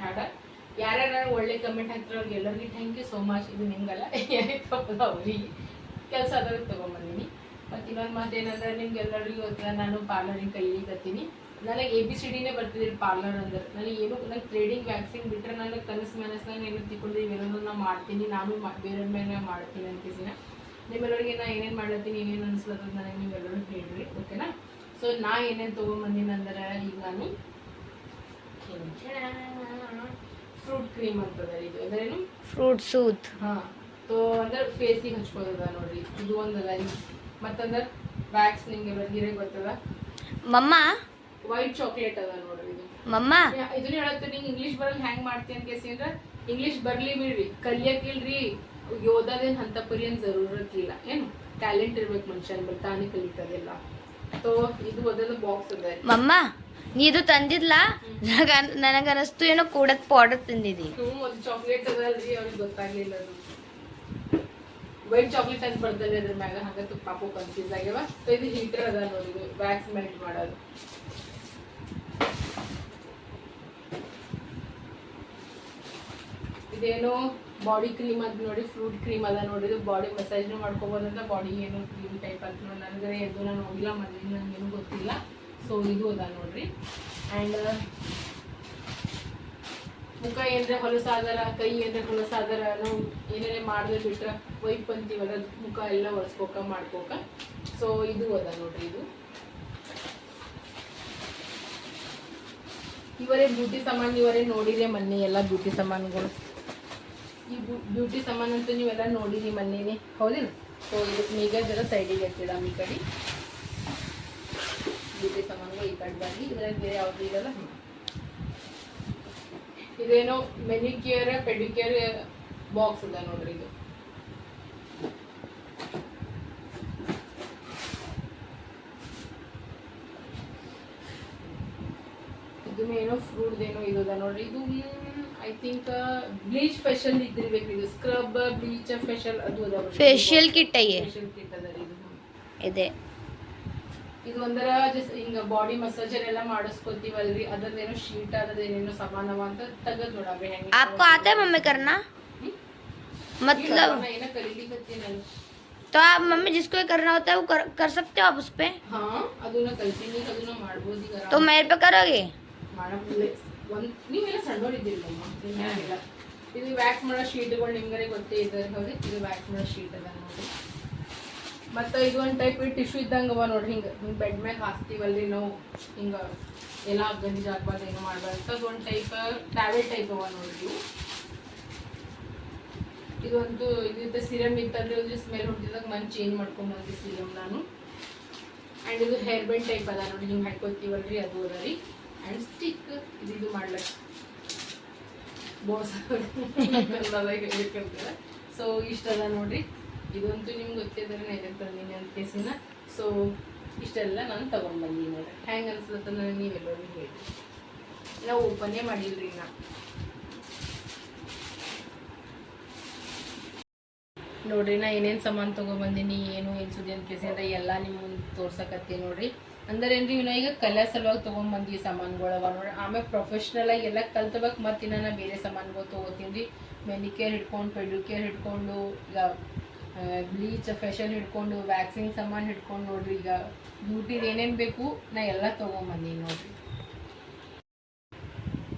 ಬೇಡ ಯಾರ್ಯಾರು ಒಳ್ಳೆ ಕಮೆಂಟ್ ಹಾಕ್ತಾರೆ, ಅವ್ರಿಗೆ ಎಲ್ಲರಿಗೂ ಥ್ಯಾಂಕ್ ಯು ಸೋ ಮಚ್ ಇದು ನಿಮ್ಗಲ್ಲ (laughs) ಅವ್ರಿಗೆ. ಕೆಲಸ ಅದಾಗ ತೊಗೊಂಬಂದಿನಿ ಮತ್ತು ಇನ್ನೊಂದು ಮಾತೇನಂದ್ರೆ ನಿಮ್ಗೆ ಎಲ್ಲರಿಗೂ ಗೊತ್ತಿಲ್ಲ ನಾನು ಪಾರ್ಲರಿಂಗ್ ಕಲೀಲಿಕ್ಕತ್ತೀನಿ ನನಗೆ ಎ ಬಿ ಸಿ ಡಿನೇ ಬರ್ತಿದ್ದಿಲ್ಲ ಪಾರ್ಲರ್ ಅಂದ್ರೆ. ನನಗೆ ಏನು ನನಗೆ ಟ್ರೇಡಿಂಗ್ ವ್ಯಾಕ್ಸಿನ್ ಬಿಟ್ಟರೆ ನನಗೆ ಕನಸು ಮನಸ್ಸಿನಾಗ ಏನು ತಿಳ್ಕೊಂಡು ಇವೆಲ್ಲನೂ ನಾನು ಮಾಡ್ತೀನಿ ನಾನು ಬೇರೆ ಮೇಲೆ ಮಾಡ್ತೀನಿ ಅಂತಿದ್ದೀನಿ ನಿಮ್ಮೆಲ್ಲರಿಗೆ ನಾನು ಏನೇನು ಮಾಡ್ಲತ್ತೀನಿ ಏನೇನು ಅನಿಸ್ಲತ್ತದ ನನಗೆ ನೀವೆಲ್ಲರೂ ಹೇಳ್ರಿ ಓಕೆನಾ ಸೊ ನಾ? ಏನೇನು ತೊಗೊಂಬಂದಿನ ಅಂದ್ರೆ ಈಗ ನಾನು ಫ್ರೂಟ್ ಕ್ರೀಮ್ ಅಂತದ ಇದು. ಏನು ಫ್ರೂಟ್ ಸೂತ್ ಹಾಂ. ತೋ ಅಂದ್ರೆ ಫೇಸಿಗೆ ಹಚ್ಕೋದದ ನೋಡ್ರಿ. ಇದು ಒಂದಲ್ಲ ಮತ್ತಂದ್ರ ಬ್ಯಾಗ್ಸ್ ನಿಂಗೆ ಬಂದಿರೇ ಗೊತ್ತದ ಮಮ್ಮ? ವೈಟ್ ಚಾಕ್ಲೇಟ್ ಅದ ನೋಡ್ರಿ ಮಮ್ಮ? ಇದನ್ನ ಹೇಳತ್ತೆ ನಿಂಗೆ ಇಂಗ್ಲೀಷ್ ಬರಲ್ಲ ಹ್ಯಾಂಗ್ ಮಾಡ್ತಿ ಅಂತ ಕೇಸಿಂದ್ರ ಇಂಗ್ಲೀಷ್ ಬರ್ಲಿ ಬಿಡ್ರಿ. ಕಲಿಯಕ್ಕಿಲ್ರಿ. ಓದೋದೇನು ಹಂತ ಪರಿ ಏನು ಇಲ್ಲ ಏನು? ಟ್ಯಾಲೆಂಟ್ ಇರ್ಬೇಕು ಮನುಷ್ಯನ್ ಬರ್ತಾನೆ ಕಲಿತದೆಲ್ಲ. ಸೊ ಇದು ಓದೋದು ಬಾಕ್ಸ್ ಅದ. ಮಮ್ಮ ನೀ ಇದು ತಂದಿದ್ಲ ನನಗ ನನಗನಸ್ತು ಏನೋ ಕೂಡ ಪೌಡರ್ ತಂದಿದ್ದಿ ಹ್ಞೂ ಒಂದು ಚಾಕ್ಲೇಟ್ ಅದಲ್ರಿ ಅವ್ರಿಗೆ ಗೊತ್ತಾಗ್ಲಿಲ್ಲ ಅದು. ವೈಟ್ ಚಾಕ್ಲೇಟ್ ಅಂತ ಬರ್ತದೆ ಅದ್ರ ಮ್ಯಾಗ ಹಂಗ ತುಪ್ಪ ಕನ್ಫ್ಯೂಸ್ ಆಗ್ಯಾವ. ಸೊ ಇದು ಹೀಟರ್ ಅದ ನೋಡಿ ವ್ಯಾಕ್ಸ್ ಮೆಲ್ಟ್ ಮಾಡೋದು. ಇದೇನು ಬಾಡಿ ಕ್ರೀಮ್ ಅಂತ ನೋಡಿ ಫ್ರೂಟ್ ಕ್ರೀಮ್ ಅದ ನೋಡಿ ಬಾಡಿ ಬಾಡಿ ಮಸಾಜ್ನು ಅಂತ ಬಾಡಿ ಏನು ಕ್ರೀಮ್ ಟೈಪ್ ಅಂತ ನನಗೆ ಇದು ನಾನು ಹೋಗಿಲ್ಲ ಮನೇಲಿ ನನಗೇನು ಗೊತ್ತಿಲ್ಲ. ಸೊ ಇದು ಅದ ನೋಡ್ರಿ. ಆ್ಯಂಡ್ ಮುಖ ಏನ್ರೆ ಹೊಲಸಾದರ ಕೈ ಏನ್ರೆ ಹೊಲಸಾದರ ನಾವು ಏನಾರೇ ಮಾಡಿದ್ರೆ ಬಿಟ್ರೆ ವೈಪ್ ಅಂತೀವಲ್ಲ ಮುಖ ಎಲ್ಲ ಒರೆಸ್ಕೋಕ, ಮಾಡ್ಕೋಕ. ಸೊ ಇದು ಅದ ನೋಡ್ರಿ ಇದು. ಇವರೇ ಬ್ಯೂಟಿ ಸಾಮಾನು ಇವರೇ ನೋಡಿರಿ ಮೊನ್ನೆ ಎಲ್ಲ ಬ್ಯೂಟಿ ಸಾಮಾನುಗಳು. ಈ ಬ್ಯೂಟಿ ಸಾಮಾನು ಅಂತೂ ನೀವೆಲ್ಲ ನೋಡಿರಿ ಮೊನ್ನೆನೆ. ಹೌದಿಲ್ಲ ಸೊ ಇದಕ್ಕೆ ಈಗ ಜರ ಸೈಡಿಗೆ ಎತ್ತಿಡ ಈ ಕಡೆ. ಬ್ಯೂಟಿ ಸಾಮಾನುಗಳು ಈ ಕಡೆ ಬಂದು ಇದರಲ್ಲಿ ಬೇರೆ ಯಾವುದು ಇರಲ್ಲ. ಇದೇನೋ ಮೆನಿಕ್ಯೂರ್ ಪೆಡಿಕ್ಯೂರ್ ಬಾಕ್ಸ್ ಅದ ನೋಡ್ರಿ ಇದು. ಇದು ಏನೋ ಫ್ರೂಟ್ ಏನೋ ಇದ ನೋಡ್ರಿ. ಇದು ಐ ಥಿಂಕ್ ಬ್ಲೀಚ್ ಫೇಶಿಯಲ್ ಇದ್ದಿರ್ಬೇಕು. ಇದು ಸ್ಕ್ರಬ್ ಬ್ಲೀಚ್ ಫೇಶಿಯಲ್ ಅದು ಅದ ಫೇಶಿಯಲ್ ಕಿಟ್ ಫೇಶಿಯಲ್ ಕಿಟ್ ಅದ ಇದು. ಇದೆ. ಇದು ಒಂದರ ಜಸ್ಟ್ ಹಿಂಗ ಬಾಡಿ ಮಸಾಜರ್ ಎಲ್ಲ ಮಾಡಿಸ್ಕೊತೀವಲ್ರಿ ಅದ್ರದ್ದೇನೋ ಶೀಟ್ ಅದ ಏನೇನೋ ಸಮಾನವ ಅಂತ ತೆಗದ್ ನೋಡಬ್ರಿ ಹೆಂಗೆ आपको आता है मम्मी करना मतलब ಏನೋ ಕಲೀಲಿಕತ್ತೀನಿ ನಾನು तो आप मम्मी जिसको ये करना होता है वो कर, कर सकते हो आप उस पे ಹಾ ಅದನ್ನ ಕಲ್ತೀನಿ ಅದನ್ನ ಮಾಡ್ಬೋದು ಈಗ तो मेरे पे करोगे ಮಾಡಕ್ಕೆ ಒಂದ್ ನೀವೆಲ್ಲ ಸಣ್ಣೋರಿದ್ದೀರಿ ನಮ್ಮ ನಿಮ್ಗೆಲ್ಲ ಇದು ವ್ಯಾಕ್ಸ್ ಮಾಡೋ ಶೀಟ್ಗಳು ನಿಮ್ಗರೆ ಗೊತ್ತೇ ಇದೆ ಹೌದು ಇದು ವ್ಯಾಕ್ಸ್ ಮಾಡೋ ಶೀಟ್ ಅದ ನೋಡಿ ಮತ್ತೆ ಇದು ಒಂದು ಟೈಪ್ ಟಿಶ್ಯೂ ಇದ್ದಂಗೆ ಅವ ನೋಡ್ರಿ, ಹಿಂಗೆ ಹಿಂಗೆ ಬೆಡ್ ಮೇಲೆ ಹಾಸ್ತೀವಲ್ರಿ ನಾವು, ಹಿಂಗೆ ಎಲ್ಲ ಗಂಜಿ ಆಗ್ಬಾರ್ದು, ಏನು ಮಾಡ್ಬಾರ್ದು. ಅಂತ ಅದು ಒಂದು ಟೈಪ್ ಟ್ಯಾಬ್ಲೆಟ್ ಟೈಪ್ ಅವ ನೋಡ್ರಿ ಇದೊಂದು ಇದು ಒಂದು ಇದು ಸಿರಮ್ ಇತ್ತಂದ್ರೆ ಇದು ಸ್ಮೆಲ್ ಹೊಡ್ತಿದ್ದಾಗ ಮನ್ ಚೇಂಜ್ ಮಾಡ್ಕೊಂಬಂದಿ ಸಿರಮ್ ನಾನು. ಆ್ಯಂಡ್ ಇದು ಹೇರ್ ಬೆಂಡ್ ಟೈಪ್ ಅದ ನೋಡಿ ಹಿಂಗೆ ಹಾಕ್ಕೊತೀವಲ್ರಿ ಅದು ಅದ ರೀ. ಆ್ಯಂಡ್ ಸ್ಟಿಕ್ ಇದು ಇದು ಮಾಡ್ಲಕ್ಕೆ ಬೋಸ್ ಹೇಳ್ಬೇಕಂತೀರ ಸೊ ಇಷ್ಟ ಅದ ನೋಡ್ರಿ. ಇದಂತೂ ನಿಮ್ಗೆ ಗೊತ್ತಿದ್ರೆ ಇದಕ್ಕೆ ತಂದೀನಿ ಅಂತ ಕೇಸಿನ. ಸೊ ಇಷ್ಟೆಲ್ಲ ನಾನು ತೊಗೊಂಡ್ಬಂದೀನಿ. ನೋಡ್ರಿ ಹೆಂಗೆ ಅನ್ಸುತ್ತೆ ನನಗೆ ನೀವೆಲ್ಲರೂ ಹೇಳಿ. ನಾವು ಓಪನ್ನೇ ಮಾಡಿಲ್ರಿ ನಾ ನೋಡ್ರಿ, ನಾ ಏನೇನು ಸಾಮಾನು ತೊಗೊಬಂದೀನಿ ಏನು ಸುದ್ದಿ ಅಂತ ಕೇಸಿ ಅಂದ್ರೆ ಎಲ್ಲ ನಿಮ್ಮ ಮುಂದೆ ತೋರ್ಸಕತ್ತಿ ನೋಡ್ರಿ. ಅಂದ್ರೆ ಏನ್ರಿ ಇನ್ನು ಈಗ ಕಲೆ ಸಲುವಾಗಿ ತೊಗೊಂಬಂದ್ವಿ ಸಾಮಾನುಗಳವ ನೋಡ್ರಿ. ಆಮೇಲೆ ಪ್ರೊಫೆಷ್ನಲ್ ಆಗಿ ಎಲ್ಲ ಕಲ್ತಬೇಕು ಮತ್ತೆ ಇನ್ನ ಬೇರೆ ಸಾಮಾನುಗಳು ತೊಗೋತೀನಿ ರೀ ಮೆನಿಕೇರ್ ಹಿಡ್ಕೊಂಡು ಪೆಡಿಕೇರ್ ಹಿಡ್ಕೊಂಡು, ಈಗ ಬ್ಲೀಚ್ ಫೆಷನ್ ಹಿಡ್ಕೊಂಡು ವ್ಯಾಕ್ಸಿಂಗ್ ಸಾಮಾನು ಹಿಡ್ಕೊಂಡು ನೋಡ್ರಿ. ಈಗ ಬ್ಯೂಟಿದು ಏನೇನು ಬೇಕು, ನಾ ಎಲ್ಲ ತೊಗೊಂಬಂದಿ ನೋಡ್ರಿ.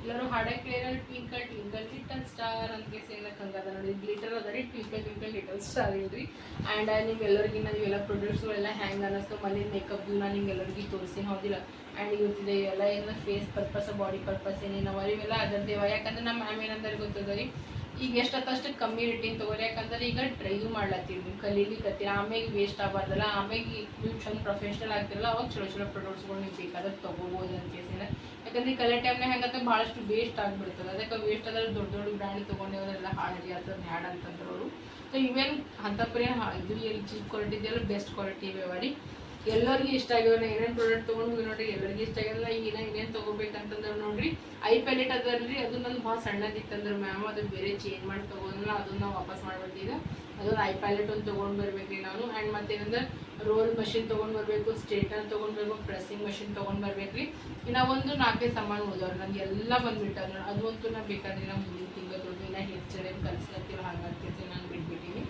ಎಲ್ಲರೂ ಹಾಡ ಕ್ಲಿಯರಲ್ಲಿ ಟ್ವಿಂಕಲ್ ಟ್ವಿಂಕಲ್ ಲಿಟಲ್ ಸ್ಟಾರ್ ಅಂತ ಕೇಸಿ ಏನಕ್ಕೆ ಹಂಗದ ನೋಡಿ. ಗ್ಲಿಟರ್ ಅದ ರೀ ಟ್ವಿಂಕಲ್ ಟ್ವಿಂಕಲ್ ಲಿಟಲ್ ಸ್ಟಾರ್ ಇಲ್ರಿ. ಆ್ಯಂಡ್ ನಿಮ್ಗೆಲ್ಲರಿಗೂ ನಾವು ಎಲ್ಲ ಪ್ರೊಡಕ್ಟ್ಸ್ಗಳೆಲ್ಲ ಹ್ಯಾಂಗ್ ಅನ್ನಿಸ್ತು ಮನೆ ಮೇಕಪ್ದು ನಾನು ನಿಮ್ಗೆಲ್ಲರಿಗೂ ತೋರಿಸಿ ಹೌದಿಲ್ಲ? ಆ್ಯಂಡ್ ಇವತ್ತಿದೆ ಎಲ್ಲ ಏನಾರ ಫೇಸ್ ಪರ್ಪಸ್ ಬಾಡಿ ಪರ್ಪಸ್ ಏನೇನವ, ಇವೆಲ್ಲ ಅದರದ್ದೇವ ಯಾಕಂದ್ರೆ ನಮ್ಮ ಮ್ಯಾಮ್ ಏನಂದ್ರೆ ಗೊತ್ತದ ರೀ? ಈಗ ಎಷ್ಟತ್ತಷ್ಟು ಕಮ್ಮಿ ರೇಟಿನ ತಗೋರಿ? ಯಾಕಂದ್ರೆ ಈಗ ಡ್ರೈವ್ ಮಾಡ್ಲತ್ತೀವಿ ನೀವು ಕಲೀಲಿಕತ್ತಿ ಆಮೇಲೆ ವೇಸ್ಟ್ ಆಗಬಾರ್ದಲ್ಲ. ಆಮೇಲೆ ನೀವು ಚಂದ ಪ್ರೊಫೆಷ್ನಲ್ ಆಗ್ತಿರಲ್ಲ, ಅವಾಗ ಚಲೋ ಚಲೋ ಪ್ರಾಡಕ್ಟ್ಸ್ಗಳು ನೀವು ಬೇಕಾದ್ರೆ ತಗೋಬೋದು ಅಂತ ಕೇಸಿನ ಯಾಕಂದ್ರೆ ಈ ಕಲೆ ಟೈಮ್ನಾಗ ಹೆಂಗತ್ತೆ ಭಾಳಷ್ಟು ವೇಸ್ಟ್ ಆಗಿಬಿಡ್ತದೆ. ಅದಕ್ಕೆ ವೇಸ್ಟ್ ಆದ್ರೆ ದೊಡ್ಡ ದೊಡ್ಡ ಬ್ರ್ಯಾಂಡ್ ತೊಗೊಂಡಿರೋದೆಲ್ಲ ಹಾಳಾಗಿ ಆಗ್ತದೆ ಹ್ಯಾಡ್ ಅಂತಂದ್ರು ಅವರು ಸೊ ಇವೇನು ಅಂತ ಪರಿ ಇದು ಎಲ್ಲಿ ಚೀಪ್ ಕ್ವಾಲಿಟಿ ಇದೆಯಲ್ಲ ಬೆಸ್ಟ್ ಕ್ವಾಲಿಟಿ ಇವೆ ಎಲ್ಲರಿಗೂ ಇಷ್ಟ ನಾ ಏನೇನು ಪ್ರಾಡಕ್ಟ್ ತೊಗೊಂಡು ನೋಡ್ರಿ, ಎಲ್ಲರಿಗೂ ಇಷ್ಟ ಆಗಿರಲ್ಲ ಈಗ ಇನ್ನ ಇನ್ನೇನು ತೊಗೋಬೇಕಂತಂದ್ರೆ ನೋಡ್ರಿ. ಐ ಪ್ಯಾಲೆಟ್ ಅದಲ್ರಿ, ಅದು ನಂದು ಭಾಳ ಸಣ್ಣದಿತ್ತಂದ್ರೆ ಮ್ಯಾಮ್ ಅದು ಬೇರೆ ಚೇಂಜ್ ಮಾಡಿ ತೊಗೊಂಡ್ನ ಅದನ್ನ ವಾಪಸ್ ಮಾಡ್ಬಿಟ್ಟಿದ್ದೆ ಅದೊಂದು ಐ ಪ್ಯಾಲೆಟ್ ಒಂದು ತೊಗೊಂಡು ರೀ ನಾನು. ಆ್ಯಂಡ್ ಮತ್ತೇನಂದ್ರೆ ರೋಲ್ ಮಷಿನ್ ತೊಗೊಂಡು ಬರಬೇಕು ಸ್ಟ್ರೇಟರ್ ತೊಗೊಂಡು ಬರಬೇಕು ಪ್ರೆಸ್ಸಿಂಗ್ ಮಷಿನ್ ತೊಗೊಂಡು ರೀ ಇನ್ನ ಒಂದು ನಾಲ್ಕೇ ಸಾಮಾನು ಹೋದವ್ರು ನಂಗೆ ಎಲ್ಲ ಬಂದ್ಬಿಟ್ಟವ್ರು ಅದು ಅಂತೂ ನಾ ಬೇಕಾದ್ರೆ ನಾನು ಮುಂದಿನ ತಿಂಗಳು ಇನ್ನು ಹೆಚ್ಚು ಕಲಿಸ್ಲತ್ತಿಲ್ಲ ಹಾಗಾಗ್ತೈತಿ ನಾನು ಬಿಟ್ಬಿಟ್ಟಿನಿ.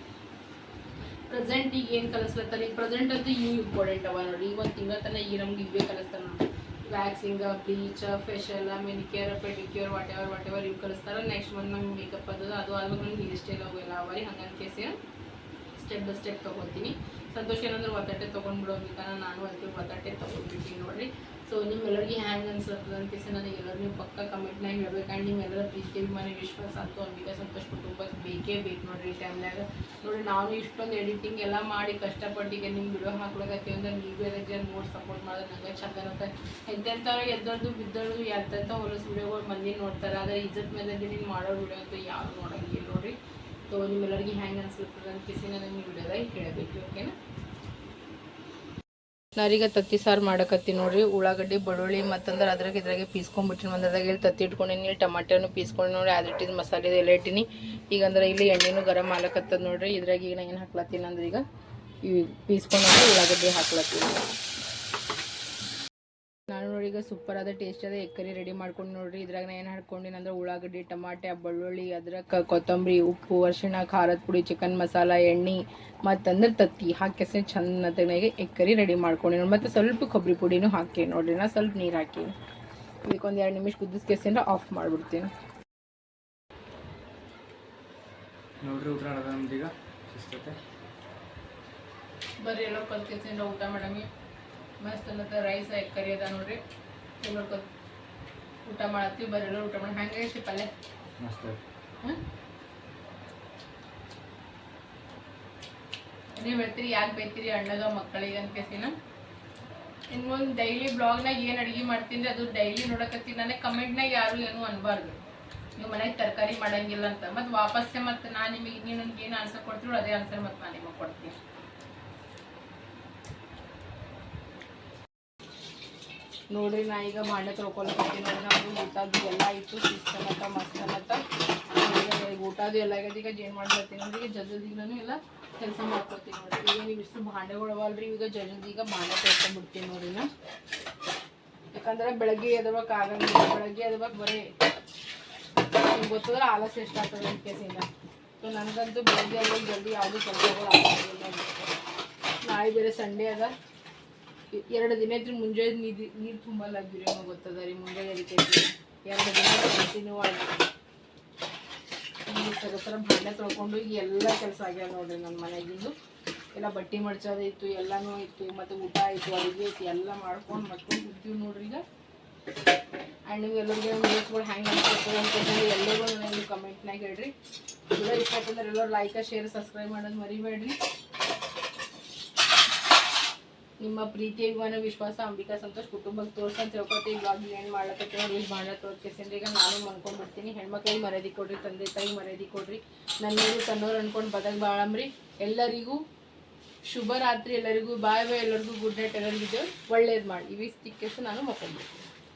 ಪ್ರೆಸೆಂಟ್ ಈಗ ಏನು ಕಲಿಸ್ಲತ್ತಾರ ಈಗ ಪ್ರೆಸೆಂಟ್ ಅಂತೂ ಇವು ಇಂಪಾರ್ಟೆಂಟ್ ಅವ ನೋಡಿ. ಈಗ ಒಂದು ತಿಂಗಳ ತನಕ ಈಗ ನಮ್ಗೆ ಇವೇ ಕಲಿಸ್ತಾರೆ ನೋಡಿ waxing bleach facial manicure pedicure whatever whatever ಇವು ಕಲಿಸ್ತಾರೆ. ನೆಕ್ಸ್ಟ್ ಮಂತ್ ನಮ್ಗೆ ಮೇಕಪ್ ಅದು ಅದು ಆದ್ಮೇಲೆ ನಮ್ಗೆ ಹೇರ್ ಸ್ಟೈಲ್ ಅವು ಎಲ್ಲ ಅವರಿ ಹಂಗಂತ ಕೇಸಿ ಸ್ಟೆಪ್ ಬೈ ಸ್ಟೆಪ್ ತೊಗೊತೀನಿ. ಸಂತೋಷ ಏನಂದ್ರೆ ಒತ್ತಟ್ಟೆ ತೊಗೊಂಡ್ಬಿಡೋದಕ್ಕೆ ನಾನು ಅದಕ್ಕೆ ಒತ್ತಟ್ಟೆ ತೊಗೊಂಡ್ಬಿಟ್ಟಿನಿ ನೋಡ್ರಿ. ಸೊ ನಿಮ್ಮೆಲ್ಲರಿಗೆ ಹ್ಯಾಂಗ್ ಅನ್ಸುತ್ತದೆ ಅಂತ ಕೇಸಿ ನನಗೆ ಎಲ್ಲರೂ ನೀವು ಪಕ್ಕ ಕಮೆಂಟ್ನಾಗ ಹೇಳ್ಬೇಕು. ಆ್ಯಂಡ್ ನಿಮ್ಮೆಲ್ಲರ ಪ್ರೀತಿ ಮನೆಗೆ ವಿಶ್ವಾಸ ಅಂತೂ ಅಂಬಿಕಾ ಸಂತೋಷ ಕುಟುಂಬಕ್ಕೆ ಬೇಕೇ ಬೇಕು ನೋಡಿರಿ ಈ ಟೈಮ್ನಾಗ ನೋಡಿ ನಾವು ಇಷ್ಟೊಂದು ಎಡಿಟಿಂಗ್ ಎಲ್ಲ ಮಾಡಿ ಕಷ್ಟಪಟ್ಟು ಈಗ ನಿಮ್ಮ ವಿಡಿಯೋ ಹಾಕ್ಲಿಕ್ಕೆ ಅಂದ್ರೆ ನೀವು ಎಲ್ಲ ಜನ ನೋಡಿ ಸಪೋರ್ಟ್ ಮಾಡಿದ್ರೆ ನಂಗೆ ಚಂದ ಅನ್ಸುತ್ತೆ. ಎಂತೆಂಥವ್ರು ಎದ್ದೊಳ್ದು ಬಿದ್ದೊಳ್ದು ಎಂತೆಂಥ ಹೊಲಸು ವಿಡಿಯೋಗಳು ಮಂದಿ ನೋಡ್ತಾರೆ. ಆದರೆ ಇಜ್ಜತ್ ಮೇಲೆ ನೀನು ಮಾಡೋ ವಿಡಿಯೋ ಅಂತೂ ಯಾರು ನೋಡೋಂಗಿಲ್ಲ ನೋಡಿರಿ. ಸೊ ನಿಮ್ಮೆಲ್ಲರಿಗೆ ಹ್ಯಾಂಗೆ ಅನ್ಸುತ್ತದೆ ಅಂತ ಕೇಸಿ ನಾನು ನಿಮ್ಮ ವಿಡಿಯೋದಾಗ ಹೇಳಬೇಕು ಓಕೆನಾ ನಾರೀಗ ತತ್ತಿ ಸಾರು ಮಾಡಕತ್ತಿ ನೋಡ್ರಿ. ಉಳ್ಳಾಗಡ್ಡಿ, ಬೆಳ್ಳುಳ್ಳಿ ಮತ್ತಂದ್ರೆ ಅದ್ರಾಗ ಇದ್ರಾಗೆ ಪೀಸ್ಕೊಂಡ್ಬಿಟ್ಟಿನಿ ಒಂದ್ರದಾಗ ಇಲ್ಲಿ ತತ್ತಿ ಇಟ್ಕೊಂಡಿನಿ ಇಲ್ಲಿ ಟಮಾಟೆನು ಪೀಸ್ಕೊಂಡು ನೋಡಿ ಅದು ಇಟ್ಟಿದ್ದು ಮಸಾಲೆ ಎಲ್ಲ ಇಟ್ಟಿನಿ. ಈಗ ಅಂದ್ರೆ ಇಲ್ಲಿ ಎಣ್ಣೆನು ಗರಂ ಮಾಡ್ಲಕತ್ತದ ನೋಡ್ರಿ. ಇದ್ರಾಗ ಈಗ ಏನು ಹಾಕ್ಲತ್ತೀನಿ ಅಂದ್ರೆ ಈಗ ಈ ಪೀಸ್ಕೊಂಡು ಉಳ್ಳಾಗಡ್ಡಿ ಹಾಕ್ಲತ್ತೀನಿ. ನಾನು ನೋಡಿ ಈಗ ಸೂಪರ್ ಆದ ಟೇಸ್ಟ್ ಅದ ಕರಿ ರೆಡಿ ಮಾಡ್ಕೊಂಡು ನೋಡ್ರಿ. ಇದ್ರಾಗ ನಾ ಏನು ಹಾಕೊಂಡಿನ ಅಂದ್ರೆ ಉಳ್ಳಾಗಡ್ಡಿ ಟಮಾಟೆ ಬೆಳ್ಳುಳ್ಳಿ ಅದ್ರಕ ಕೊತ್ತಂಬರಿ ಉಪ್ಪು ಅರಿಶಿಣ ಖಾರದ ಪುಡಿ ಚಿಕನ್ ಮಸಾಲ ಎಣ್ಣೆ ಮತ್ತಂದ್ರೆ ತತ್ತಿ. ಹಾಕಿ ಚಂದ ತೆಗ್ನಾಗೆ ಎಗ್ ಕರಿ ರೆಡಿ ಮಾಡ್ಕೊಂಡು ಮತ್ತು ಸ್ವಲ್ಪ ಕೊಬ್ಬರಿ ಪುಡಿನೂ ಹಾಕಿ ನೋಡ್ರಿ. ನಾ ಸ್ವಲ್ಪ ನೀರು ಹಾಕಿ ಇದಕ್ಕೊಂದು ಎರಡು ನಿಮಿಷ ಕುದಿಸ್ಕೆಸಿಂದ ಆಫ್ ಮಾಡಿಬಿಡ್ತೀನಿ. ನೋಡ್ರಿ ಊಟ ನಮ್ದೀಗ. ಬರ್ರಿ ಎಲ್ಲ ಕಲ್ತಿಸಿಂದ ಊಟ ಮಾಡಮಿ ಮಸ್ತ್ ಅನ್ನತ್ತ. ರೈಸ್ ಎಗ್ ಕರಿ ಅದ ನೋಡ್ರಿ ಊಟ ಮಾಡತ್ತೀವಿ ಬರೀ ಊಟ ಮಾಡಿ. ಹಂಗೆ ಐತಿ ಪಲ್ಯ ಮಸ್ತ್ ನೀವು ಹೇಳ್ತೀರಿ ಯಾಕೆ ಬೈತೀರಿ ಅಣ್ಣಗ ಮಕ್ಕಳಿಗೆ ಅಂತ ಕೇಸಿನ ಇನ್ನೊಂದು ಡೈಲಿ ಬ್ಲಾಗ್ನಾಗ ಏನು ಅಡುಗೆ ಮಾಡ್ತೀನಿ ಅದು ಡೈಲಿ ನೋಡಕತ್ತೀನಿ. ನನಗೆ ಕಮೆಂಟ್ನಾಗ ಯಾರು ಏನು ಅನ್ಬಾರ್ದು. ನೀವು ಮನೆಗೆ ತರಕಾರಿ ಮಾಡಂಗಿಲ್ಲ ಅಂತ. ಮತ್ತು ವಾಪಸ್ಸೆ ಮತ್ತು ನಾನು ನಿಮಗೆ ನೀನು ನನಗೆ ಏನು ಆನ್ಸರ್ ಕೊಡ್ತೀರೋ ಅದೇ ಆನ್ಸರ್ ಮತ್ತು ನಾನು ನಿಮಗೆ ಕೊಡ್ತೀನಿ. ನೋಡ್ರಿ ನಾ ಈಗ ಮಾಡೇ ತೊಳ್ಕೊಳಕತ್ತೀನಿ ನೋಡ್ರಿ ನಮ್ದು ಊಟದ್ದು ಎಲ್ಲ ಇತ್ತು ಶಿಸ್ತನಕ ಮಸ್ತನತ್ತ ಊಟದ್ದು ಎಲ್ಲ ಈಗ ಏನು ಮಾಡ್ಲತ್ತೀನಿ ನೋಡ್ರಿ ಈಗ ಜಲ್ದಿ ನಾನು ಎಲ್ಲ ಕೆಲಸ ಮಾಡ್ಕೊತೀನಿ ನೋಡ್ರಿ ಈಗ ನೀವು ಇಷ್ಟು ಭಾಂಡೆಗಳವಲ್ರಿ, ಈಗ ಜಲ್ದಿ ಈಗ ಭಾಂಡೆ ತೊಳ್ಕೊಂಡ್ಬಿಡ್ತೀನಿ ನೋಡ್ರಿ ನಾ. ಯಾಕಂದ್ರೆ ಬೆಳಗ್ಗೆ ಎದಬೇಕು ಆಗಂಗಿಲ್ಲ. ಬೆಳಗ್ಗೆ ಎದಬೇಕು ಬರೀ ನಿಮ್ಗೆ ಗೊತ್ತಂದ್ರೆ ಆಲಸ್ ಎಷ್ಟಾಗ್ತದೆ ಅಂತ ಕೇಸಿಂದ. ಸೊ ನನಗಂತೂ ಬೆಳಗ್ಗೆ ಎದ್ದಾಗ ಜಲ್ದಿ ಯಾವುದೂ ಕೆಲಸಗಳು ಆಗಿಲ್ಲ ನಾಳೆ ಬೇರೆ ಸಂಡೇ ಅದ. ಎರಡು ದಿನ ಇದ್ರೆ ಮುಂಜಾನೆ ನೀರು ನೀರು ತುಂಬಲಾಗಿರಿ ಬಿರಿಯಾನಿ ಗೊತ್ತದ ರೀ, ಮುಂಜಾನೆ ಅದಕ್ಕೆ ಎರಡು ದಿನ ಕಂಟಿನ್ಯೂ ಆಗಿ. ಸರ ಭಾಂಡೆ ತೊಳ್ಕೊಂಡು ಈಗ ಎಲ್ಲ ಕೆಲಸ ಆಗ್ಯಾವ ನೋಡ್ರಿ ನನ್ನ ಮನೆಗಿಂದು. ಎಲ್ಲ ಬಟ್ಟೆ ಮಡ್ಚೋದು ಇತ್ತು ಎಲ್ಲನೂ ಇತ್ತು ಮತ್ತು ಊಟ ಆಯಿತು, ಅಡುಗೆ ಇತ್ತು ಎಲ್ಲ ಮಾಡ್ಕೊಂಡು ಮಾಡ್ಕೊಂಡು ಇದ್ದೀವಿ ನೋಡ್ರಿ ಈಗ. ಆ್ಯಂಡ್ ನೀವು ಎಲ್ಲರಿಗೆ ನ್ಯೂಸ್ಗಳು ಹ್ಯಾಂಗೆ ಅಂತಂದ್ರೆ ಎಲ್ಲರಿಗೂ ನನಗೆ ಕಮೆಂಟ್ನಾಗ ಹೇಳ್ರಿ. ಇಷ್ಟ ಆಯ್ತಂದ್ರೆ ಎಲ್ಲರೂ ಲೈಕ್ ಶೇರ್ ಸಬ್ಸ್ಕ್ರೈಬ್ ಮಾಡೋದು ಮರಿಬೇಡ್ರಿ. ನಿಮ್ಮ ಪ್ರೀತಿ ಅಭಿಮಾನ ವಿಶ್ವಾಸ, ಅಂಬಿಕಾ, ಸಂತೋಷ್ ಕುಟುಂಬಕ್ಕೆ ತೋರ್ಸಂತ ತಿಳ್ಕೊತೀವಿ ಬ್ಲಾಗ್ ಏನು ಮಾಡ್ಲಕತ್ತೆ ರೀಲ್ ಮಾಡೋ ತೋರ್ಕೆಸಂದ್ರೆ ಈಗ ನಾನು ಮನ್ಕೊಂಡ್ಬಿಡ್ತೀನಿ. ಹೆಣ್ಮಕ್ಳಿಗೆ ಮರ್ಯಾದೆ ಕೊಡ್ರಿ, ತಂದೆ ತಾಯಿ ಮರ್ಯಾದೆ ಕೊಡ್ರಿ. ನನ್ನೂರು ತನ್ನೋರು ಅನ್ಕೊಂಡು ಬದಕ್ ಬಾಳಂಬ್ರಿ. ಎಲ್ಲರಿಗೂ ಶುಭ ರಾತ್ರಿ, ಎಲ್ಲರಿಗೂ ಬಾಯ್ ಬಾಯ್ ಎಲ್ಲರಿಗೂ ಗುಡ್ ನೈಟ್ ಎಲ್ಲರಿಗೂ ಒಳ್ಳೇದು ಮಾಡಿ. ಇವಿಷ್ಟು ಸಿಕ್ಕೇಸು ನಾನು ಮಕ್ಕೊಂಡ್ಬಿಡ್ತೀನಿ